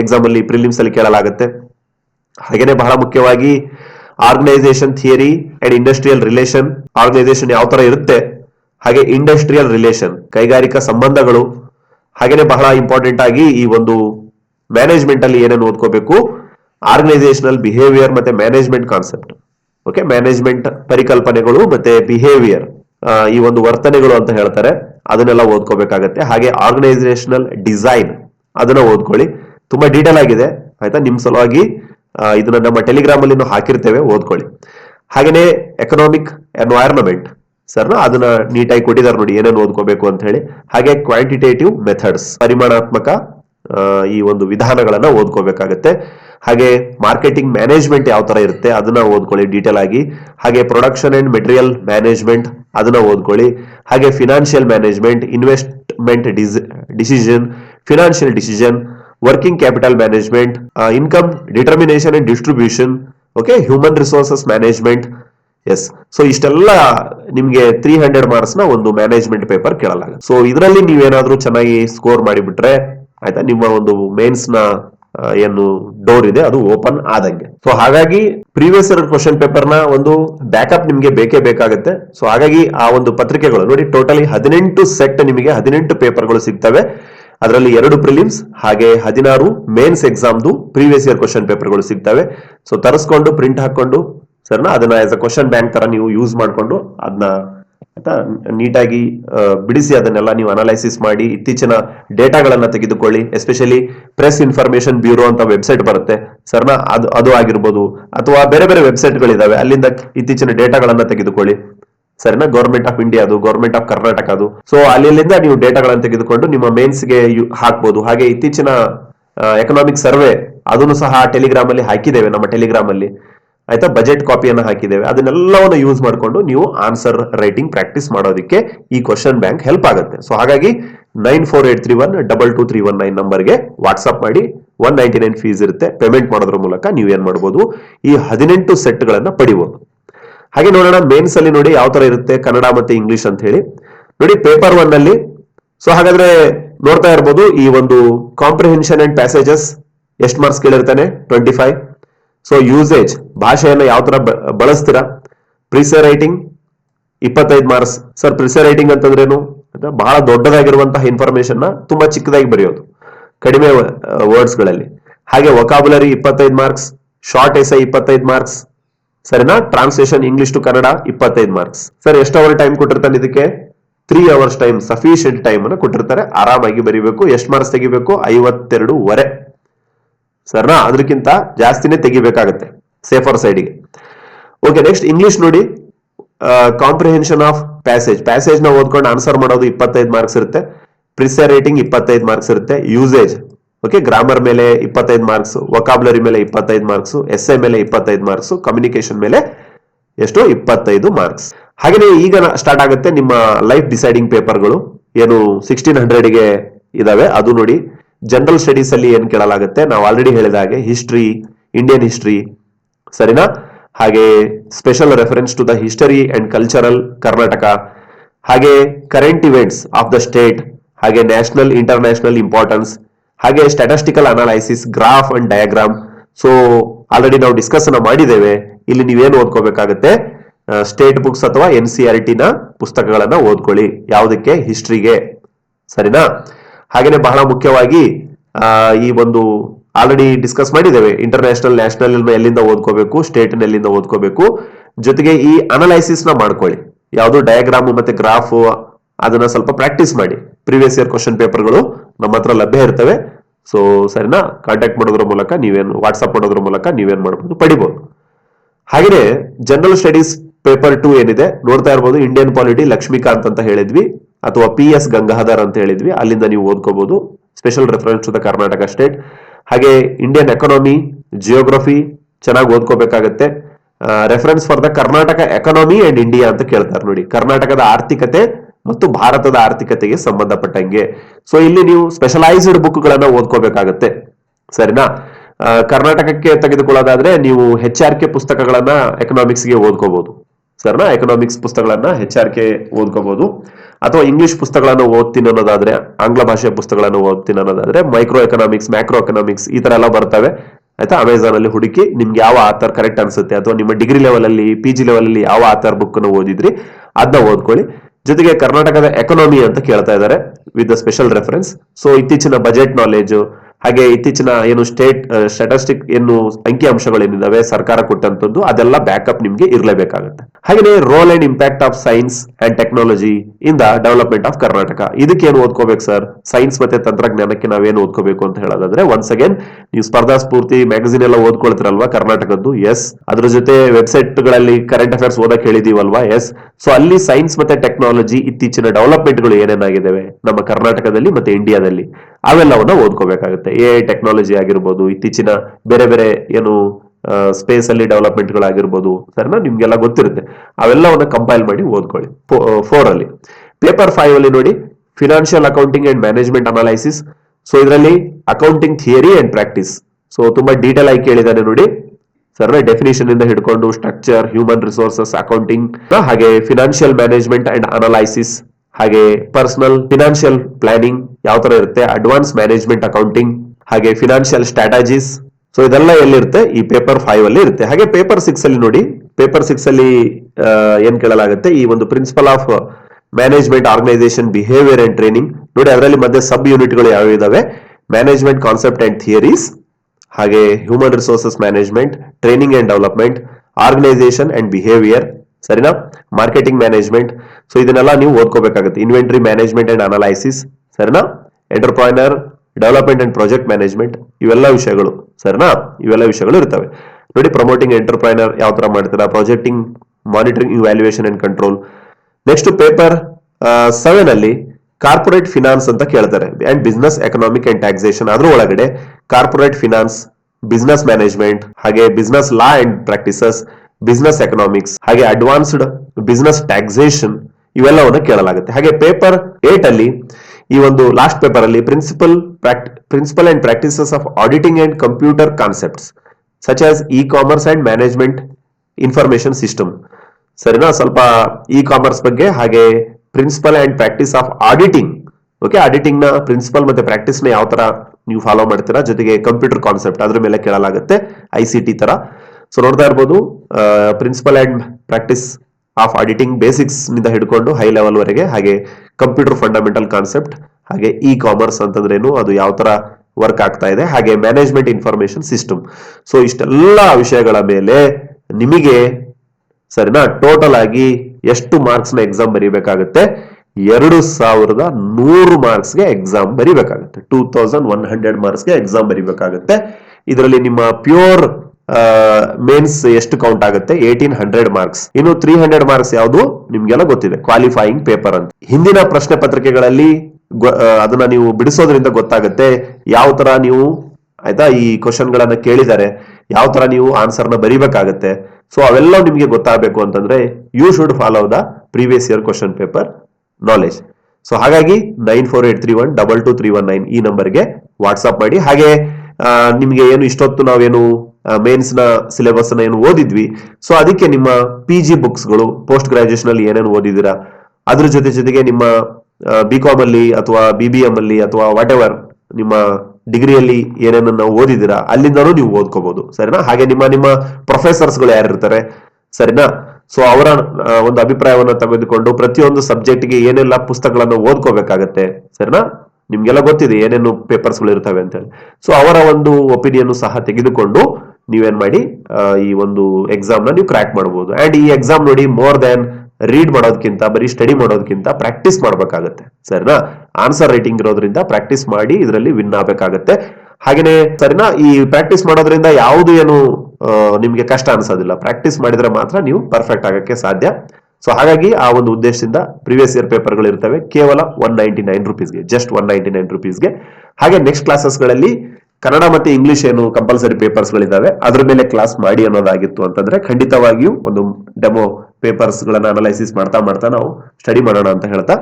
[SPEAKER 1] ಎಕ್ಸಾಮ್ ಅಲ್ಲಿ ಪ್ರಿಲಿಮ್ಸ್ ಅಲ್ಲಿ ಕೇಳಲಾಗುತ್ತೆ. ಹಾಗೇನೆ ಬಹಳ ಮುಖ್ಯವಾಗಿ organisation theory and industrial relation organisation ಯಾವ ತರ ಇರುತ್ತೆ? ಹಾಗೆ ಇಂಡಸ್ಟ್ರಿಯಲ್ ರಿಲೇಷನ್ ಕೈಗಾರಿಕಾ ಸಂಬಂಧಗಳು. ಹಾಗೇನೆ ಬಹಳ ಇಂಪಾರ್ಟೆಂಟ್ ಆಗಿ ಈ ಒಂದು ಮ್ಯಾನೇಜ್ಮೆಂಟ್ ಅಲ್ಲಿ ಏನೇನು ಓದ್ಕೋಬೇಕು? ಆರ್ಗನೈಸೇಷನಲ್ ಬಿಹೇವಿಯರ್ ಮತ್ತೆ ಮ್ಯಾನೇಜ್ಮೆಂಟ್ ಕಾನ್ಸೆಪ್ಟ್ ಓಕೆ ಮ್ಯಾನೇಜ್ಮೆಂಟ್ ಪರಿಕಲ್ಪನೆಗಳು ಮತ್ತೆ ಬಿಹೇವಿಯರ್ ಈ ಒಂದು ವರ್ತನೆಗಳು ಅಂತ ಹೇಳ್ತಾರೆ. ಅದನ್ನೆಲ್ಲ ಓದ್ಕೋಬೇಕಾಗತ್ತೆ. ಹಾಗೆ ಆರ್ಗನೈಸೇಷನಲ್ ಡಿಸೈನ್ ಅದನ್ನ ಓದ್ಕೊಳ್ಳಿ. ತುಂಬಾ ಡೀಟೇಲ್ ಆಗಿದೆ. ಆಯ್ತಾ? ನಿಮ್ ಸಲುವಾಗಿ ಇದನ್ನ ನಮ್ಮ ಟೆಲಿಗ್ರಾಮ್ ಅಲ್ಲಿ ಹಾಕಿರ್ತೇವೆ, ಓದ್ಕೊಳ್ಳಿ. ಹಾಗೇನೆ ಎಕನಾಮಿಕ್ ಎನ್ವೈರ್ನಮೆಂಟ್ ಸರ್ನ ಅದನ್ನ ನೀಟಾಗಿ ಕೊಟ್ಟಿದ್ದಾರೆ ನೋಡಿ, ಏನೇನು ಓದ್ಕೋಬೇಕು ಅಂತ ಹೇಳಿ. ಹಾಗೆ ಕ್ವಾಂಟಿಟೇಟಿವ್ ಮೆಥಡ್ಸ್ ಪರಿಮಾಣಾತ್ಮಕ ಈ ಒಂದು ವಿಧಾನಗಳನ್ನ ಓದ್ಕೋಬೇಕಾಗತ್ತೆ. ಹಾಗೆ ಮಾರ್ಕೆಟಿಂಗ್ ಮ್ಯಾನೇಜ್ಮೆಂಟ್ ಯಾವ ತರ ಇರುತ್ತೆ, ಅದನ್ನ ಓದ್ಕೊಳ್ಳಿ ಡೀಟೇಲ್ ಆಗಿ. ಹಾಗೆ ಪ್ರೊಡಕ್ಷನ್ ಅಂಡ್ ಮೆಟೀರಿಯಲ್ ಮ್ಯಾನೇಜ್ಮೆಂಟ್ ಅದನ್ನ ಓದ್ಕೊಳ್ಳಿ. ಹಾಗೆ financial management investment decision financial decision working capital management income determination and distribution okay human resources management yes so ಇಷ್ಟೆಲ್ಲ ನಿಮಗೆ ತ್ರೀ ಹಂಡ್ರೆಡ್ ಮಾರ್ಕ್ಸ್ನ ಒಂದು ಮ್ಯಾನೇಜ್ಮೆಂಟ್ ಪೇಪರ್ ಕೇಳಲಾಗುತ್ತೆ. ಸೊ ಇದರಲ್ಲಿ ನೀವೇನಾದ್ರೂ ಚೆನ್ನಾಗಿ ಸ್ಕೋರ್ ಮಾಡಿಬಿಟ್ರೆ ಆಯ್ತಾ, ನಿಮ್ಮ ಒಂದು ಮೇನ್ಸ್ನ ಏನು ಡೋರ್ ಇದೆ, ಅದು ಓಪನ್ ಆದಂಗೆ. ಸೊ ಹಾಗಾಗಿ ಪ್ರೀವಿಯಸ್ ಇಯರ್ ಕ್ವಶನ್ ಪೇಪರ್ನ ಒಂದು ಬ್ಯಾಕಪ್ ನಿಮಗೆ ಬೇಕೇ ಬೇಕಾಗುತ್ತೆ. ಸೊ ಹಾಗಾಗಿ ಆ ಒಂದು ಪತ್ರಿಕೆಗಳು, ನೋಡಿ ಟೋಟಲಿ ಹದಿನೆಂಟು ಸೆಟ್ ನಿಮಗೆ ಹದಿನೆಂಟು ಪೇಪರ್ಗಳು ಸಿಗ್ತವೆ. ಅದರಲ್ಲಿ ಎರಡು ಪ್ರಿಲಿಮ್ಸ್ ಹಾಗೆ ಹದಿನಾರು ಮೇನ್ಸ್ ಎಕ್ಸಾಮ್ದು ಪ್ರೀವಿಯಸ್ ಇಯರ್ ಕ್ವಶನ್ ಪೇಪರ್ಗಳು ಸಿಗ್ತವೆ. ಸೊ ತರಿಸ್ಕೊಂಡು ಪ್ರಿಂಟ್ ಹಾಕೊಂಡು ಸರ್ನ, ಅದನ್ನ ಆಸ್ ಅ ಕ್ವಶನ್ ಬ್ಯಾಂಕ್ ತರ ನೀವು ಯೂಸ್ ಮಾಡಿಕೊಂಡು ಅದನ್ನ ಆಯ್ತಾ, ನೀಟಾಗಿ ಬಿಡಿಸಿ ಅದನ್ನೆಲ್ಲ ನೀವು ಅನಲೈಸಿಸ್ ಮಾಡಿ, ಇತ್ತೀಚಿನ ಡೇಟಾಗಳನ್ನ ತೆಗೆದುಕೊಳ್ಳಿ. ಎಸ್ಪೆಷಲಿ ಪ್ರೆಸ್ ಇನ್ಫಾರ್ಮೇಶನ್ ಬ್ಯೂರೋ ಅಂತ ವೆಬ್ಸೈಟ್ ಬರುತ್ತೆ. ಸರ್ನ, ಅದು ಅದು ಆಗಿರ್ಬೋದು. ಅಥವಾ ಬೇರೆ ಬೇರೆ ವೆಬ್ಸೈಟ್ಗಳಿದಾವೆ ಅಲ್ಲಿಂದ ಇತ್ತೀಚಿನ ಡೇಟಾಗಳನ್ನ ತೆಗೆದುಕೊಳ್ಳಿ. ಸರಿನಾ ಗವರ್ಮೆಂಟ್ ಆಫ್ ಇಂಡಿಯಾ ಅದು ಗವರ್ಮೆಂಟ್ ಆಫ್ ಕರ್ನಾಟಕ ಅದು. ಸೊ ಅಲ್ಲಿಂದ ನೀವು ಡೇಟಾಗಳನ್ನು ತೆಗೆದುಕೊಂಡು ನಿಮ್ಮ ಮೇನ್ಸ್ಗೆ ಹಾಕ್ಬೋದು. ಹಾಗೆ ಇತ್ತೀಚಿನ ಎಕನಾಮಿಕ್ ಸರ್ವೆ ಅದನ್ನು ಸಹ ಟೆಲಿಗ್ರಾಮ್ ಅಲ್ಲಿ ಹಾಕಿದ್ದೇವೆ, ನಮ್ಮ ಟೆಲಿಗ್ರಾಮ್ ಅಲ್ಲಿ. ಆಯ್ತಾ? ಬಜೆಟ್ ಕಾಪಿಯನ್ನು ಹಾಕಿದ್ದೇವೆ. ಅದನ್ನೆಲ್ಲವನ್ನು ಯೂಸ್ ಮಾಡಿಕೊಂಡು ನೀವು ಆನ್ಸರ್ ರೈಟಿಂಗ್ ಪ್ರಾಕ್ಟೀಸ್ ಮಾಡೋದಕ್ಕೆ ಈ ಕ್ವಶನ್ ಬ್ಯಾಂಕ್ ಹೆಲ್ಪ್ ಆಗುತ್ತೆ. ಸೊ ಹಾಗಾಗಿ nine four eight three one double two three one nine ನಂಬರ್ಗೆ ವಾಟ್ಸ್ಆಪ್ ಮಾಡಿ ಒನ್ ನೈಂಟಿ ನೈನ್ ಫೀಸ್ ಇರುತ್ತೆ. ಪೇಮೆಂಟ್ ಮಾಡೋದ್ರ ಮೂಲಕ ನೀವು ಏನ್ ಮಾಡಬಹುದು ಈ ಹದಿನೆಂಟು ಸೆಟ್ಗಳನ್ನ ಪಡಿಬಹುದು ಹಾಗೆ ನೋಡೋಣ ಮೇನ್ಸ್ ಅಲ್ಲಿ ನೋಡಿ ಯಾವ ತರ ಇರುತ್ತೆ ಕನ್ನಡ ಮತ್ತೆ ಇಂಗ್ಲಿಷ್ ಅಂತ ಹೇಳಿ. ನೋಡಿ ಪೇಪರ್ ಒನ್ ಅಲ್ಲಿ. ಸೊ ಹಾಗಾದ್ರೆ ನೋಡ್ತಾ ಇರ್ಬೋದು, ಈ ಒಂದು ಕಾಂಪ್ರಿಹೆನ್ಷನ್ ಅಂಡ್ ಪ್ಯಾಸೇಜಸ್ ಎಷ್ಟು ಮಾರ್ಕ್ಸ್ ಕೇಳಿರ್ತಾನೆ? ಟ್ವೆಂಟಿ ಫೈವ್ ಸೊ ಯೂಸೇಜ್ ಭಾಷೆಯನ್ನು ಯಾವ ತರ ಬಳಸ್ತೀರಾ? ಪ್ರಿಸೆ ರೈಟಿಂಗ್ ಇಪ್ಪತ್ತೈದು ಮಾರ್ಕ್ಸ್ ಸರ್ ಪ್ರಿಸೆ ರೈಟಿಂಗ್ ಅಂತಂದ್ರೇನು? ಅಂತ ಬಹಳ ದೊಡ್ಡದಾಗಿರುವಂತಹ ಇನ್ಫಾರ್ಮೇಶನ್ನ ತುಂಬಾ ಚಿಕ್ಕದಾಗಿ ಬರೆಯೋದು, ಕಡಿಮೆ ವರ್ಡ್ಸ್ಗಳಲ್ಲಿ. ಹಾಗೆ ವೊಕಾಬುಲರಿ ಇಪ್ಪತ್ತೈದು ಮಾರ್ಕ್ಸ್ ಶಾರ್ಟ್ ಎಸೆ ಇಪ್ಪತ್ತೈದು ಮಾರ್ಕ್ಸ್ ಸರಿನಾ? ಟ್ರಾನ್ಸ್ಲೇಷನ್ ಇಂಗ್ಲಿಷ್ ಟು ಕನ್ನಡ ಇಪ್ಪತ್ತೈದು ಮಾರ್ಕ್ಸ್ ಸರ್ ಎಷ್ಟು ಅವರ್ ಟೈಮ್ ಕೊಟ್ಟಿರ್ತಾನೆ ಇದಕ್ಕೆ? Three hours time sufficient time ಅನ್ನು ಕೊಟ್ಟಿರ್ತಾರೆ. ಆರಾಮಾಗಿ ಬರೀಬೇಕು. ಎಷ್ಟು ಮಾರ್ಕ್ಸ್ ತೆಗಿಬೇಕು? ಐವತ್ತೆರಡು ವರೆ. ಸರ್ನಾ? ಅದಕ್ಕಿಂತ ಜಾಸ್ತಿನೇ ತೆಗಿಬೇಕಾಗತ್ತೆ. ಸೇಫರ್ ಸೈಡ್ಗೆ ಓಕೆ ನೆಕ್ಸ್ಟ್ ಇಂಗ್ಲಿಷ್ ನೋಡಿ. ಕಾಂಪ್ರಿಹೆನ್ಷನ್ ಆಫ್ ಪ್ಯಾಸೇಜ್ ಪ್ಯಾಸೇಜ್ನ ಓದ್ಕೊಂಡು ಆನ್ಸರ್ ಮಾಡೋದು ಇಪ್ಪತ್ತೈದು ಮಾರ್ಕ್ಸ್ ಇರುತ್ತೆ. ಪ್ರಿಸರ್ ರೇಟಿಂಗ್ ಇಪ್ಪತ್ತೈದು ಮಾರ್ಕ್ಸ್ ಇರುತ್ತೆ. ಯೂಸೇಜ್ ಓಕೆ ಗ್ರಾಮರ್ ಮೇಲೆ ಇಪ್ಪತ್ತೈದು ಮಾರ್ಕ್ಸ್ ವಕಾಬ್ಲರಿ ಮೇಲೆ ಇಪ್ಪತ್ತೈದು ಮಾರ್ಕ್ಸ್ ಎಸ್ ಎ ಮೇಲೆ ಇಪ್ಪತ್ತೈದು ಮಾರ್ಕ್ಸ್ ಕಮ್ಯುನಿಕೇಶನ್ ಮೇಲೆ ಎಷ್ಟು ಇಪ್ಪತ್ತೈದು ಮಾರ್ಕ್ಸ್ ಹಾಗೆಯೇ ಈಗ ಸ್ಟಾರ್ಟ್ ಆಗುತ್ತೆ ನಿಮ್ಮ ಲೈಫ್ ಡಿಸೈಡಿಂಗ್ ಪೇಪರ್ಗಳು ಏನು ಸಿಕ್ಸ್ಟೀನ್ ಹಂಡ್ರೆಡ್ಗೆ ಇದಾವೆ. ಅದು ನೋಡಿ ಜನರಲ್ ಸ್ಟಡೀಸ್ ಅಲ್ಲಿ ಏನ್ ಕೇಳಲಾಗುತ್ತೆ? ನಾವು ಆಲ್ರೆಡಿ ಹೇಳಿದ ಹಾಗೆ ಹಿಸ್ಟ್ರಿ ಇಂಡಿಯನ್ ಹಿಸ್ಟ್ರಿ ಸರಿನಾ? ಹಾಗೆ special reference to the history and cultural Karnataka ಹಾಗೆ current events of the state ಹಾಗೆ ನ್ಯಾಷನಲ್ ಇಂಟರ್ನ್ಯಾಷನಲ್ ಇಂಪಾರ್ಟೆನ್ಸ್ ಹಾಗೆ statistical analysis graph and diagram so already ನಾವು ಡಿಸ್ಕಸ್ ಅನ್ನ ಮಾಡಿದ್ದೇವೆ. ಇಲ್ಲಿ ನೀವೇನು ಓದ್ಕೋಬೇಕಾಗುತ್ತೆ? ಸ್ಟೇಟ್ ಬುಕ್ಸ್ ಅಥವಾ ಎನ್ ಸಿ ಆರ್ ಟಿನ ಪುಸ್ತಕಗಳನ್ನ ಓದ್ಕೊಳ್ಳಿ. ಯಾವುದಕ್ಕೆ? ಹಿಸ್ಟ್ರಿಗೆ ಸರಿನಾ? ಹಾಗೇನೆ ಬಹಳ ಮುಖ್ಯವಾಗಿ ಈ ಒಂದು ಆಲ್ರೆಡಿ ಡಿಸ್ಕಸ್ ಮಾಡಿದ್ದೇವೆ. ಇಂಟರ್ನ್ಯಾಷನಲ್ ನ್ಯಾಷನಲ್ ಎಲ್ಲಿಂದ ಓದ್ಕೋಬೇಕು? ಸ್ಟೇಟ್ ಎಲ್ಲಿಂದ ಓದ್ಕೋಬೇಕು? ಜೊತೆಗೆ ಈ ಅನಲೈಸಿಸ್ನ ಮಾಡ್ಕೊಳ್ಳಿ. ಯಾವುದು? ಡಯಾಗ್ರಾಮ್ ಮತ್ತೆ ಗ್ರಾಫ್ ಅದನ್ನ ಸ್ವಲ್ಪ ಪ್ರಾಕ್ಟೀಸ್ ಮಾಡಿ. ಪ್ರೀವಿಯಸ್ ಇಯರ್ ಕ್ವಶನ್ ಪೇಪರ್ಗಳು ನಮ್ಮ ಹತ್ರ ಲಭ್ಯ ಇರ್ತವೆ. ಸೊ ಸರಿನಾ? ಕಾಂಟ್ಯಾಕ್ಟ್ ಮಾಡೋದ್ರ ಮೂಲಕ ನೀವೇನು ವಾಟ್ಸಪ್ ಮಾಡೋದ್ರ ಮೂಲಕ ನೀವೇನು ಮಾಡ್ಬೋದು? ಪಡಿಬೋದು. ಹಾಗೆಯೇ ಜನರಲ್ ಸ್ಟಡೀಸ್ ಪೇಪರ್ ಟು ಏನಿದೆ, ನೋಡ್ತಾ ಇರ್ಬೋದು ಇಂಡಿಯನ್ ಪಾಲಿಟಿ ಲಕ್ಷ್ಮೀಕಾಂತ್ ಅಂತ ಹೇಳಿದ್ವಿ, ಅಥವಾ ಪಿ ಎಸ್ ಗಂಗಾಧರ್ ಅಂತ ಹೇಳಿದ್ವಿ, ಅಲ್ಲಿಂದ ನೀವು ಓದ್ಕೋಬಹುದು special reference to the Karnataka state ಹಾಗೆ ಇಂಡಿಯನ್ ಎಕನಾಮಿ ಜಿಯೋಗ್ರಫಿ ಚೆನ್ನಾಗಿ ಓದ್ಕೋಬೇಕಾಗತ್ತೆ. Reference for the Karnataka economy and India ಅಂತ ಕೇಳ್ತಾರೆ ನೋಡಿ. ಕರ್ನಾಟಕದ ಆರ್ಥಿಕತೆ ಮತ್ತು ಭಾರತದ ಆರ್ಥಿಕತೆಗೆ ಸಂಬಂಧಪಟ್ಟಂಗೆ. ಸೊ ಇಲ್ಲಿ ನೀವು ಸ್ಪೆಷಲೈಸ್ಡ್ ಬುಕ್ ಗಳನ್ನ ಓದ್ಕೋಬೇಕಾಗತ್ತೆ. ಸರಿನಾ? ಕರ್ನಾಟಕಕ್ಕೆ ತೆಗೆದುಕೊಳ್ಳೋದಾದ್ರೆ ನೀವು ಹೆಚ್ ಆರ್ ಕೆ ಪುಸ್ತಕಗಳನ್ನ ಎಕನಾಮಿಕ್ಸ್ಗೆ ಓದ್ಕೋಬಹುದು ಸರಿನಾ? ಎಕನಾಮಿಕ್ಸ್ ಪುಸ್ತಕಗಳನ್ನ ಹೆಚ್ ಆರ್ ಕೆ ಓದ್ಕೋಬಹುದು ಅಥವಾ ಇಂಗ್ಲಿಷ್ ಪುಸ್ತಕಗಳನ್ನು ಓದ್ತೀನಿ ಅನ್ನೋದಾದ್ರೆ, ಆಂಗ್ಲ ಭಾಷೆಯ ಪುಸ್ತಕಗಳನ್ನು ಓದ್ತೀನಿ ಅನ್ನೋದಾದ್ರೆ ಮೈಕ್ರೋ ಎಕನಾಮಿಕ್ಸ್ ಮ್ಯಾಕ್ರೋ ಎಕನಾಮಿಕ್ಸ್ ಈ ತರ ಎಲ್ಲ ಬರ್ತವೆ. ಆಯ್ತಾ? ಅಮೆಝಾನ್ ಅಲ್ಲಿ ಹುಡುಕಿ ನಿಮ್ಗೆ ಯಾವ ಆತರ್ ಕರೆಕ್ಟ್ ಅನ್ಸುತ್ತೆ? ಅಥವಾ ನಿಮ್ಮ ಡಿಗ್ರಿ ಲೆವೆಲ್ ಅಲ್ಲಿ ಪಿ ಜಿ ಲೆವೆಲ್ ಅಲ್ಲಿ ಯಾವ ಆತರ್ ಬುಕ್ ಅನ್ನು ಓದಿದ್ರಿ? ಅದನ್ನ ಓದ್ಕೊಳ್ಳಿ. ಜೊತೆಗೆ ಕರ್ನಾಟಕದ ಎಕನಾಮಿ ಅಂತ ಕೇಳ್ತಾ ಇದ್ದಾರೆ ವಿತ್ ಸ್ಪೆಷಲ್ ರೆಫರೆನ್ಸ್ ಸೊ ಇತ್ತೀಚಿನ ಬಜೆಟ್ ನಾಲೆಜ್ ಹಾಗೆ ಇತ್ತೀಚಿನ ಏನು ಸ್ಟೇಟ್ ಸ್ಟಾಟಿಸ್ಟಿಕ್ ಏನು ಅಂಕಿ ಅಂಶಗಳೇನಿದಾವೆ, ಸರ್ಕಾರ ಕೊಟ್ಟಂತದ್ದು, ಅದೆಲ್ಲ ಬ್ಯಾಕಪ್ ನಿಮ್ಗೆ ಇರಲೇಬೇಕಾಗುತ್ತೆ. ಹಾಗೆ role and impact of science and technology in the development of Karnataka. ಇದಕ್ಕೆ ಏನು ಓದ್ಕೋಬೇಕು ಸರ್ ಸೈನ್ಸ್ ಮತ್ತೆ ತಂತ್ರಜ್ಞಾನಕ್ಕೆ ನಾವೇನು ಓದ್ಕೋಬೇಕು ಅಂತ ಹೇಳೋದಾದ್ರೆ ಒನ್ಸ್ ಅಗೇನ್ ನೀವು ಸ್ಪರ್ಧಾ ಸ್ಫೂರ್ತಿ ಮ್ಯಾಗಝಿನ್ ಎಲ್ಲ ಓದ್ಕೊಳ್ತಿರಲ್ವಾ? ಕರ್ನಾಟಕದ್ದು ಎಸ್ ಅದ್ರ ಜೊತೆ ವೆಬ್ಸೈಟ್ಗಳಲ್ಲಿ ಕರೆಂಟ್ ಅಫೇರ್ಸ್ ಓದಕ್ ಹೇಳಿದೀವಲ್ವಾ? ಎಸ್ ಸೊ ಅಲ್ಲಿ ಸೈನ್ಸ್ ಮತ್ತೆ ಟೆಕ್ನಾಲಜಿ ಇತ್ತೀಚಿನ ಡೆವಲಪ್ಮೆಂಟ್ಗಳು ಏನೇನಾಗಿದ್ದಾವೆ ನಮ್ಮ ಕರ್ನಾಟಕದಲ್ಲಿ ಮತ್ತೆ ಇಂಡಿಯಾದಲ್ಲಿ ಅವೆಲ್ಲವನ್ನ ಓದ್ಕೋಬೇಕಾಗುತ್ತೆ. ಎ ಐ ಟೆಕ್ನಾಲಜಿ ಆಗಿರ್ಬೋದು, ಇತ್ತೀಚಿನ ಬೇರೆ ಬೇರೆ ಏನು ಸ್ಪೇಸ್ ಅಲ್ಲಿ ಡೆವಲಪ್ಮೆಂಟ್ ಗಳಾಗಿರ್ಬೋದು ಸರಿನಾ ನಿಮ್ಗೆಲ್ಲ ಗೊತ್ತಿರುತ್ತೆ. ಅವೆಲ್ಲವನ್ನ ಕಂಪೈಲ್ ಮಾಡಿ ಓದ್ಕೊಳ್ಳಿ. ಫೋರ್ ಅಲ್ಲಿ. ಪೇಪರ್ ಫೈವ್ ಅಲ್ಲಿ ನೋಡಿ financial accounting and management analysis so ಇದರಲ್ಲಿ accounting theory and practice so ತುಂಬಾ ಡೀಟೇಲ್ ಆಗಿ ಕೇಳಿದ್ದಾನೆ ನೋಡಿ. ಸರ್ ಡೆಫಿನೇಷನ್ ಇಂದ ಹಿಡ್ಕೊಂಡು ಸ್ಟ್ರಕ್ಚರ್ ಹ್ಯೂಮನ್ ರಿಸೋರ್ಸಸ್ ಅಕೌಂಟಿಂಗ್ ಹಾಗೆ ಫಿನಾನ್ಷಿಯಲ್ ಮ್ಯಾನೇಜ್ಮೆಂಟ್ ಅಂಡ್ ಅನಲೈಸಿಸ್ ಹಾಗೆ ಪರ್ಸನಲ್ ಫಿನಾನ್ಷಿಯಲ್ ಪ್ಲಾನಿಂಗ್ ಯಾವ ತರ ಇರುತ್ತೆ? ಅಡ್ವಾನ್ಸ್ ಮ್ಯಾನೇಜ್ಮೆಂಟ್ ಅಕೌಂಟಿಂಗ್ ಹಾಗೆ ಫಿನಾನ್ಷಿಯಲ್ ಸ್ಟ್ರಾಟಜೀಸ್ ಸೊ ಇದೆಲ್ಲ ಎಲ್ಲಿರುತ್ತೆ? ಈ ಪೇಪರ್ ಫೈವ್ ಅಲ್ಲಿ ಇರುತ್ತೆ. ಹಾಗೆ ಪೇಪರ್ ಸಿಕ್ಸ್ ಅಲ್ಲಿ ನೋಡಿ ಪೇಪರ್ ಸಿಕ್ಸ್ ಅಲ್ಲಿ ಏನ್ ಕೇಳಲಾಗುತ್ತೆ? ಈ ಒಂದು principle of management organisation behaviour and training ನೋಡಿ, ಅದರಲ್ಲಿ ಮಧ್ಯೆ ಸಬ್ ಯೂನಿಟ್ಗಳು ಯಾವ ಇದಾವೆ? ಮ್ಯಾನೇಜ್ಮೆಂಟ್ ಕಾನ್ಸೆಪ್ಟ್ ಅಂಡ್ ಥಿಯರೀಸ್ ಹಾಗೆ human resources management training and development organisation and behaviour ಸರಿನಾ? ಮಾರ್ಕೆಟಿಂಗ್ ಮ್ಯಾನೇಜ್ಮೆಂಟ್ ಸೊ ಇದನ್ನೆಲ್ಲ ನೀವು ಓದ್ಕೋಬೇಕಾಗುತ್ತೆ. ಇನ್ವೆಂಟ್ರಿ ಮ್ಯಾನೇಜ್ಮೆಂಟ್ ಅಂಡ್ ಅನಾಲೈಸಿಸ್ ಸರಿನಾ? Entrepreneur development and project management ಇವೆಲ್ಲ ವಿಷಯಗಳು. ಸರಿನಾ? ಇವೆಲ್ಲ ವಿಷಯಗಳು ಇರ್ತವೆ. ನೋಡಿ ಪ್ರಮೋಟಿಂಗ್ ಎಂಟರ್ಪ್ರೈನರ್ ಯಾವ ತರ ಮಾಡ್ತೀರಾ? Projecting monitoring evaluation and control next paper seven ಅಲ್ಲಿ ಕಾರ್ಪೊರೇಟ್ ಫಿನಾನ್ಸ್ ಅಂತ ಕೇಳ್ತಾರೆ. And business economic and taxation ಅದ್ರ ಒಳಗಡೆ ಕಾರ್ಪೊರೇಟ್ ಫಿನಾನ್ಸ್ ಬಿಸ್ನೆಸ್ ಮ್ಯಾನೇಜ್ಮೆಂಟ್ ಹಾಗೆ business law and practices business economics ಹಾಗೆ ಅಡ್ವಾನ್ಸ್ಡ್ ಬಿಸ್ನೆಸ್ ಟ್ಯಾಕ್ಸೇಷನ್ ಇವೆಲ್ಲವನ್ನು ಕೇಳಲಾಗುತ್ತೆ. ಹಾಗೆ ಪೇಪರ್ ಏಟ್ ಅಲ್ಲಿ ಈ ಒಂದು ಲಾಸ್ಟ್ ಪೇಪರ್ ಅಲ್ಲಿ principle principle and practices of auditing and computer concepts such as e commerce and management information system ಸರಿನಾ? ಸ್ವಲ್ಪ ಇ ಕಾಮರ್ಸ್ ಬಗ್ಗೆ, ಹಾಗೆ principle and practice of auditing okay ಆಡಿಟಿಂಗ್ನ principle ಮತ್ತೆ ಪ್ರಾಕ್ಟೀಸ್ನ ಯಾವ ತರ ನೀವು ಫಾಲೋ ಮಾಡ್ತೀರಾ? ಜೊತೆಗೆ ಕಂಪ್ಯೂಟರ್ ಕಾನ್ಸೆಪ್ಟ್ ಅದ್ರ ಮೇಲೆ ಕೇಳಲಾಗುತ್ತೆ ಐ ಸಿ ಟಿ ತರ. ಸೊ ನೋಡ್ತಾ ಇರ್ಬೋದು principle and practice of auditing ಬೇಸಿಕ್ಸ್ನಿಂದ ಹಿಡ್ಕೊಂಡು ಹೈ ಲೆವೆಲ್ ವರೆಗೆ, ಹಾಗೆ ಕಂಪ್ಯೂಟರ್ ಫಂಡಮೆಂಟಲ್ ಕಾನ್ಸೆಪ್ಟ್ ಹಾಗೆ ಇ ಕಾಮರ್ಸ್ ಅಂತಂದ್ರೇನು, ಅದು ಯಾವ ತರ ವರ್ಕ್ ಆಗ್ತಾ ಇದೆ, ಹಾಗೆ ಮ್ಯಾನೇಜ್ಮೆಂಟ್ ಇನ್ಫಾರ್ಮೇಶನ್ ಸಿಸ್ಟಮ್ ಸೊ ಇಷ್ಟೆಲ್ಲ ವಿಷಯಗಳ ಮೇಲೆ ನಿಮಗೆ ಸರಿನಾ ಟೋಟಲ್ ಆಗಿ ಎಷ್ಟು ಮಾರ್ಕ್ಸ್ನ ಎಕ್ಸಾಮ್ ಬರೀಬೇಕಾಗುತ್ತೆ? ಎರಡು ಸಾವಿರದ ನೂರು ಮಾರ್ಕ್ಸ್ಗೆ ಎಕ್ಸಾಮ್ ಬರೀಬೇಕಾಗುತ್ತೆ. ಟೂ ತೌಸಂಡ್ ಒನ್ ಹಂಡ್ರೆಡ್ ಮಾರ್ಕ್ಸ್ಗೆ ಎಕ್ಸಾಮ್ ಬರೀಬೇಕಾಗುತ್ತೆ. ಇದರಲ್ಲಿ ನಿಮ್ಮ ಪ್ಯೂರ್ ಮೇನ್ಸ್ ಎಷ್ಟು ಕೌಂಟ್ ಆಗುತ್ತೆ? ಏಟೀನ್ ಹಂಡ್ರೆಡ್ ಮಾರ್ಕ್ಸ್ ಇನ್ನು ತ್ರೀ ಹಂಡ್ರೆಡ್ ಮಾರ್ಕ್ಸ್ ಯಾವುದು? ನಿಮ್ಗೆಲ್ಲ ಗೊತ್ತಿದೆ. ಕ್ವಾಲಿಫೈಯಿಂಗ್ ಪೇಪರ್ ಅಂತ. ಹಿಂದಿನ ಪ್ರಶ್ನೆ ಪತ್ರಿಕೆಗಳಲ್ಲಿ ಅದನ್ನ ನೀವು ಬಿಡಿಸೋದ್ರಿಂದ ಗೊತ್ತಾಗುತ್ತೆ ಯಾವ ತರ ನೀವು, ಆಯ್ತಾ, ಈ ಕ್ವಶನ್ ಗಳನ್ನ ಕೇಳಿದ್ದಾರೆ ಯಾವ ತರ ನೀವು ಆನ್ಸರ್ನ ಬರಿಬೇಕಾಗತ್ತೆ. ಸೊ ಅವೆಲ್ಲ ನಿಮ್ಗೆ ಗೊತ್ತಾಗಬೇಕು ಅಂತಂದ್ರೆ you should follow the previous year question paper knowledge so ಹಾಗಾಗಿ nine four eight three one double two three one nine ಈ ನಂಬರ್ಗೆ ವಾಟ್ಸ್ಆಪ್ ಮಾಡಿ. ಹಾಗೆ ನಿಮ್ಗೆ ಏನು ಇಷ್ಟೊತ್ತು ನಾವೇನು ಮೇನ್ಸ್ನ ಏನು ಓದಿದ್ವಿ. ಸೊ ಅದಕ್ಕೆ ನಿಮ್ಮ ಪಿ ಜಿ ಬುಕ್ಸ್ಗಳು ಪೋಸ್ಟ್ ಗ್ರಾಜುಯೇಷನ್ ಅಲ್ಲಿ ಏನೇನು ಓದಿದ್ದೀರಾ? ಅದ್ರ ಜೊತೆ ಜೊತೆಗೆ ನಿಮ್ಮ ಬಿ ಕಾಮ್ ಅಲ್ಲಿ ಅಥವಾ ಬಿ ಬಿ ಎಂ ಅಲ್ಲಿ ಅಥವಾ ವಾಟ್ ಎವರ್ ನಿಮ್ಮ ಡಿಗ್ರಿಯಲ್ಲಿ ಏನೇನನ್ನ ನಾವು ಓದಿದ್ದೀರಾ, ಅಲ್ಲಿಂದನೂ ನೀವು ಓದ್ಕೋಬಹುದು ಸರಿನಾ? ಹಾಗೆ ನಿಮ್ಮ ನಿಮ್ಮ ಪ್ರೊಫೆಸರ್ಸ್ಗಳು ಯಾರಿರ್ತಾರೆ ಸರಿನಾ? ಸೊ ಅವರ ಒಂದು ಅಭಿಪ್ರಾಯವನ್ನು ತೆಗೆದುಕೊಂಡು ಪ್ರತಿಯೊಂದು ಸಬ್ಜೆಕ್ಟ್ಗೆ ಏನೆಲ್ಲ ಪುಸ್ತಕಗಳನ್ನು ಓದ್ಕೋಬೇಕಾಗತ್ತೆ? ಸರಿನಾ? ನಿಮ್ಗೆಲ್ಲ ಗೊತ್ತಿದೆ ಏನೇನು ಪೇಪರ್ಸ್ಗಳು ಇರ್ತವೆ ಅಂತ ಹೇಳಿ. ಸೊ ಅವರ ಒಂದು ಒಪಿನಿಯನ್ ಸಹ ತೆಗೆದುಕೊಂಡು ನೀವೇನ್ ಮಾಡಿ ಈ ಒಂದು ಎಕ್ಸಾಮ್ನ ನೀವು ಕ್ರ್ಯಾಕ್ ಮಾಡಬಹುದು ಅಂಡ್ ಈ ಎಕ್ಸಾಮ್ ನೋಡಿ ಮೋರ್ ದನ್ ರೀಡ್ ಮಾಡೋದಕ್ಕಿಂತ ಬರೀ ಸ್ಟಡಿ ಮಾಡೋದಕ್ಕಿಂತ ಪ್ರಾಕ್ಟೀಸ್ ಮಾಡಬೇಕಾಗತ್ತೆ. ಸರಿನಾ? ಆನ್ಸರ್ ರೈಟಿಂಗ್ ಇರೋದ್ರಿಂದ ಪ್ರಾಕ್ಟೀಸ್ ಮಾಡಿ ಇದರಲ್ಲಿ ವಿನ್ ಆಗ್ಬೇಕಾಗತ್ತೆ. ಹಾಗೇನೆ ಸರಿನಾ? ಈ ಪ್ರಾಕ್ಟೀಸ್ ಮಾಡೋದ್ರಿಂದ ಯಾವುದು ಏನು ನಿಮಗೆ ನಿಮ್ಗೆ ಕಷ್ಟ ಅನ್ಸೋದಿಲ್ಲ. ಪ್ರಾಕ್ಟೀಸ್ ಮಾಡಿದ್ರೆ ಮಾತ್ರ ನೀವು ಪರ್ಫೆಕ್ಟ್ ಆಗಕ್ಕೆ ಸಾಧ್ಯ. ಸೊ ಹಾಗಾಗಿ ಆ ಒಂದು ಉದ್ದೇಶದಿಂದ ಪ್ರಿವಿಯಸ್ ಇಯರ್ ಪೇಪರ್ಗಳು ಇರ್ತವೆ ಕೇವಲ ಒನ್ ನೈಂಟಿ ನೈನ್ ರುಪೀಸ್ಗೆ ಜಸ್ಟ್ ಒನ್ ನೈಂಟಿ ನೈನ್ ರುಪೀಸ್ಗೆ ಹಾಗೆ ನೆಕ್ಸ್ಟ್ ಕ್ಲಾಸಸ್ಗಳಲ್ಲಿ ಕನ್ನಡ ಮತ್ತೆ ಇಂಗ್ಲಿಷ್ ಏನು ಕಂಪಲ್ಸರಿ ಪೇಪರ್ಸ್ ಗಳಿದಾವೆ ಅದ್ರ ಮೇಲೆ ಕ್ಲಾಸ್ ಮಾಡಿ ಅನ್ನೋದಾಗಿತ್ತು ಅಂತಂದ್ರೆ ಖಂಡಿತವಾಗಿಯೂ ಒಂದು ಡೆಮೋ ಪೇಪರ್ಸ್ ಗಳನ್ನ ಅನಲೈಸಿಸ್ ಮಾಡ್ತಾ ಮಾಡ್ತಾ ನಾವು ಸ್ಟಡಿ ಮಾಡೋಣ ಅಂತ ಹೇಳ್ತಾ.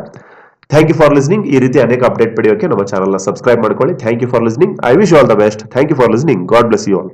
[SPEAKER 1] ಥ್ಯಾಂಕ್ ಯು ಫಾರ್ ಲಿಸ್ನಿಂಗ್ ಈ ರೀತಿ ಅನೇಕ ಅಪ್ಡೇಟ್ ಪಡೆಯೋಕೆ ನಮ್ಮ ಚಾನಲ್ ಸಬ್ಸ್ಕ್ರೈಬ್ ಮಾಡ್ಕೊಳ್ಳಿ. Thank you for listening I wish all the best thank you for listening God bless you all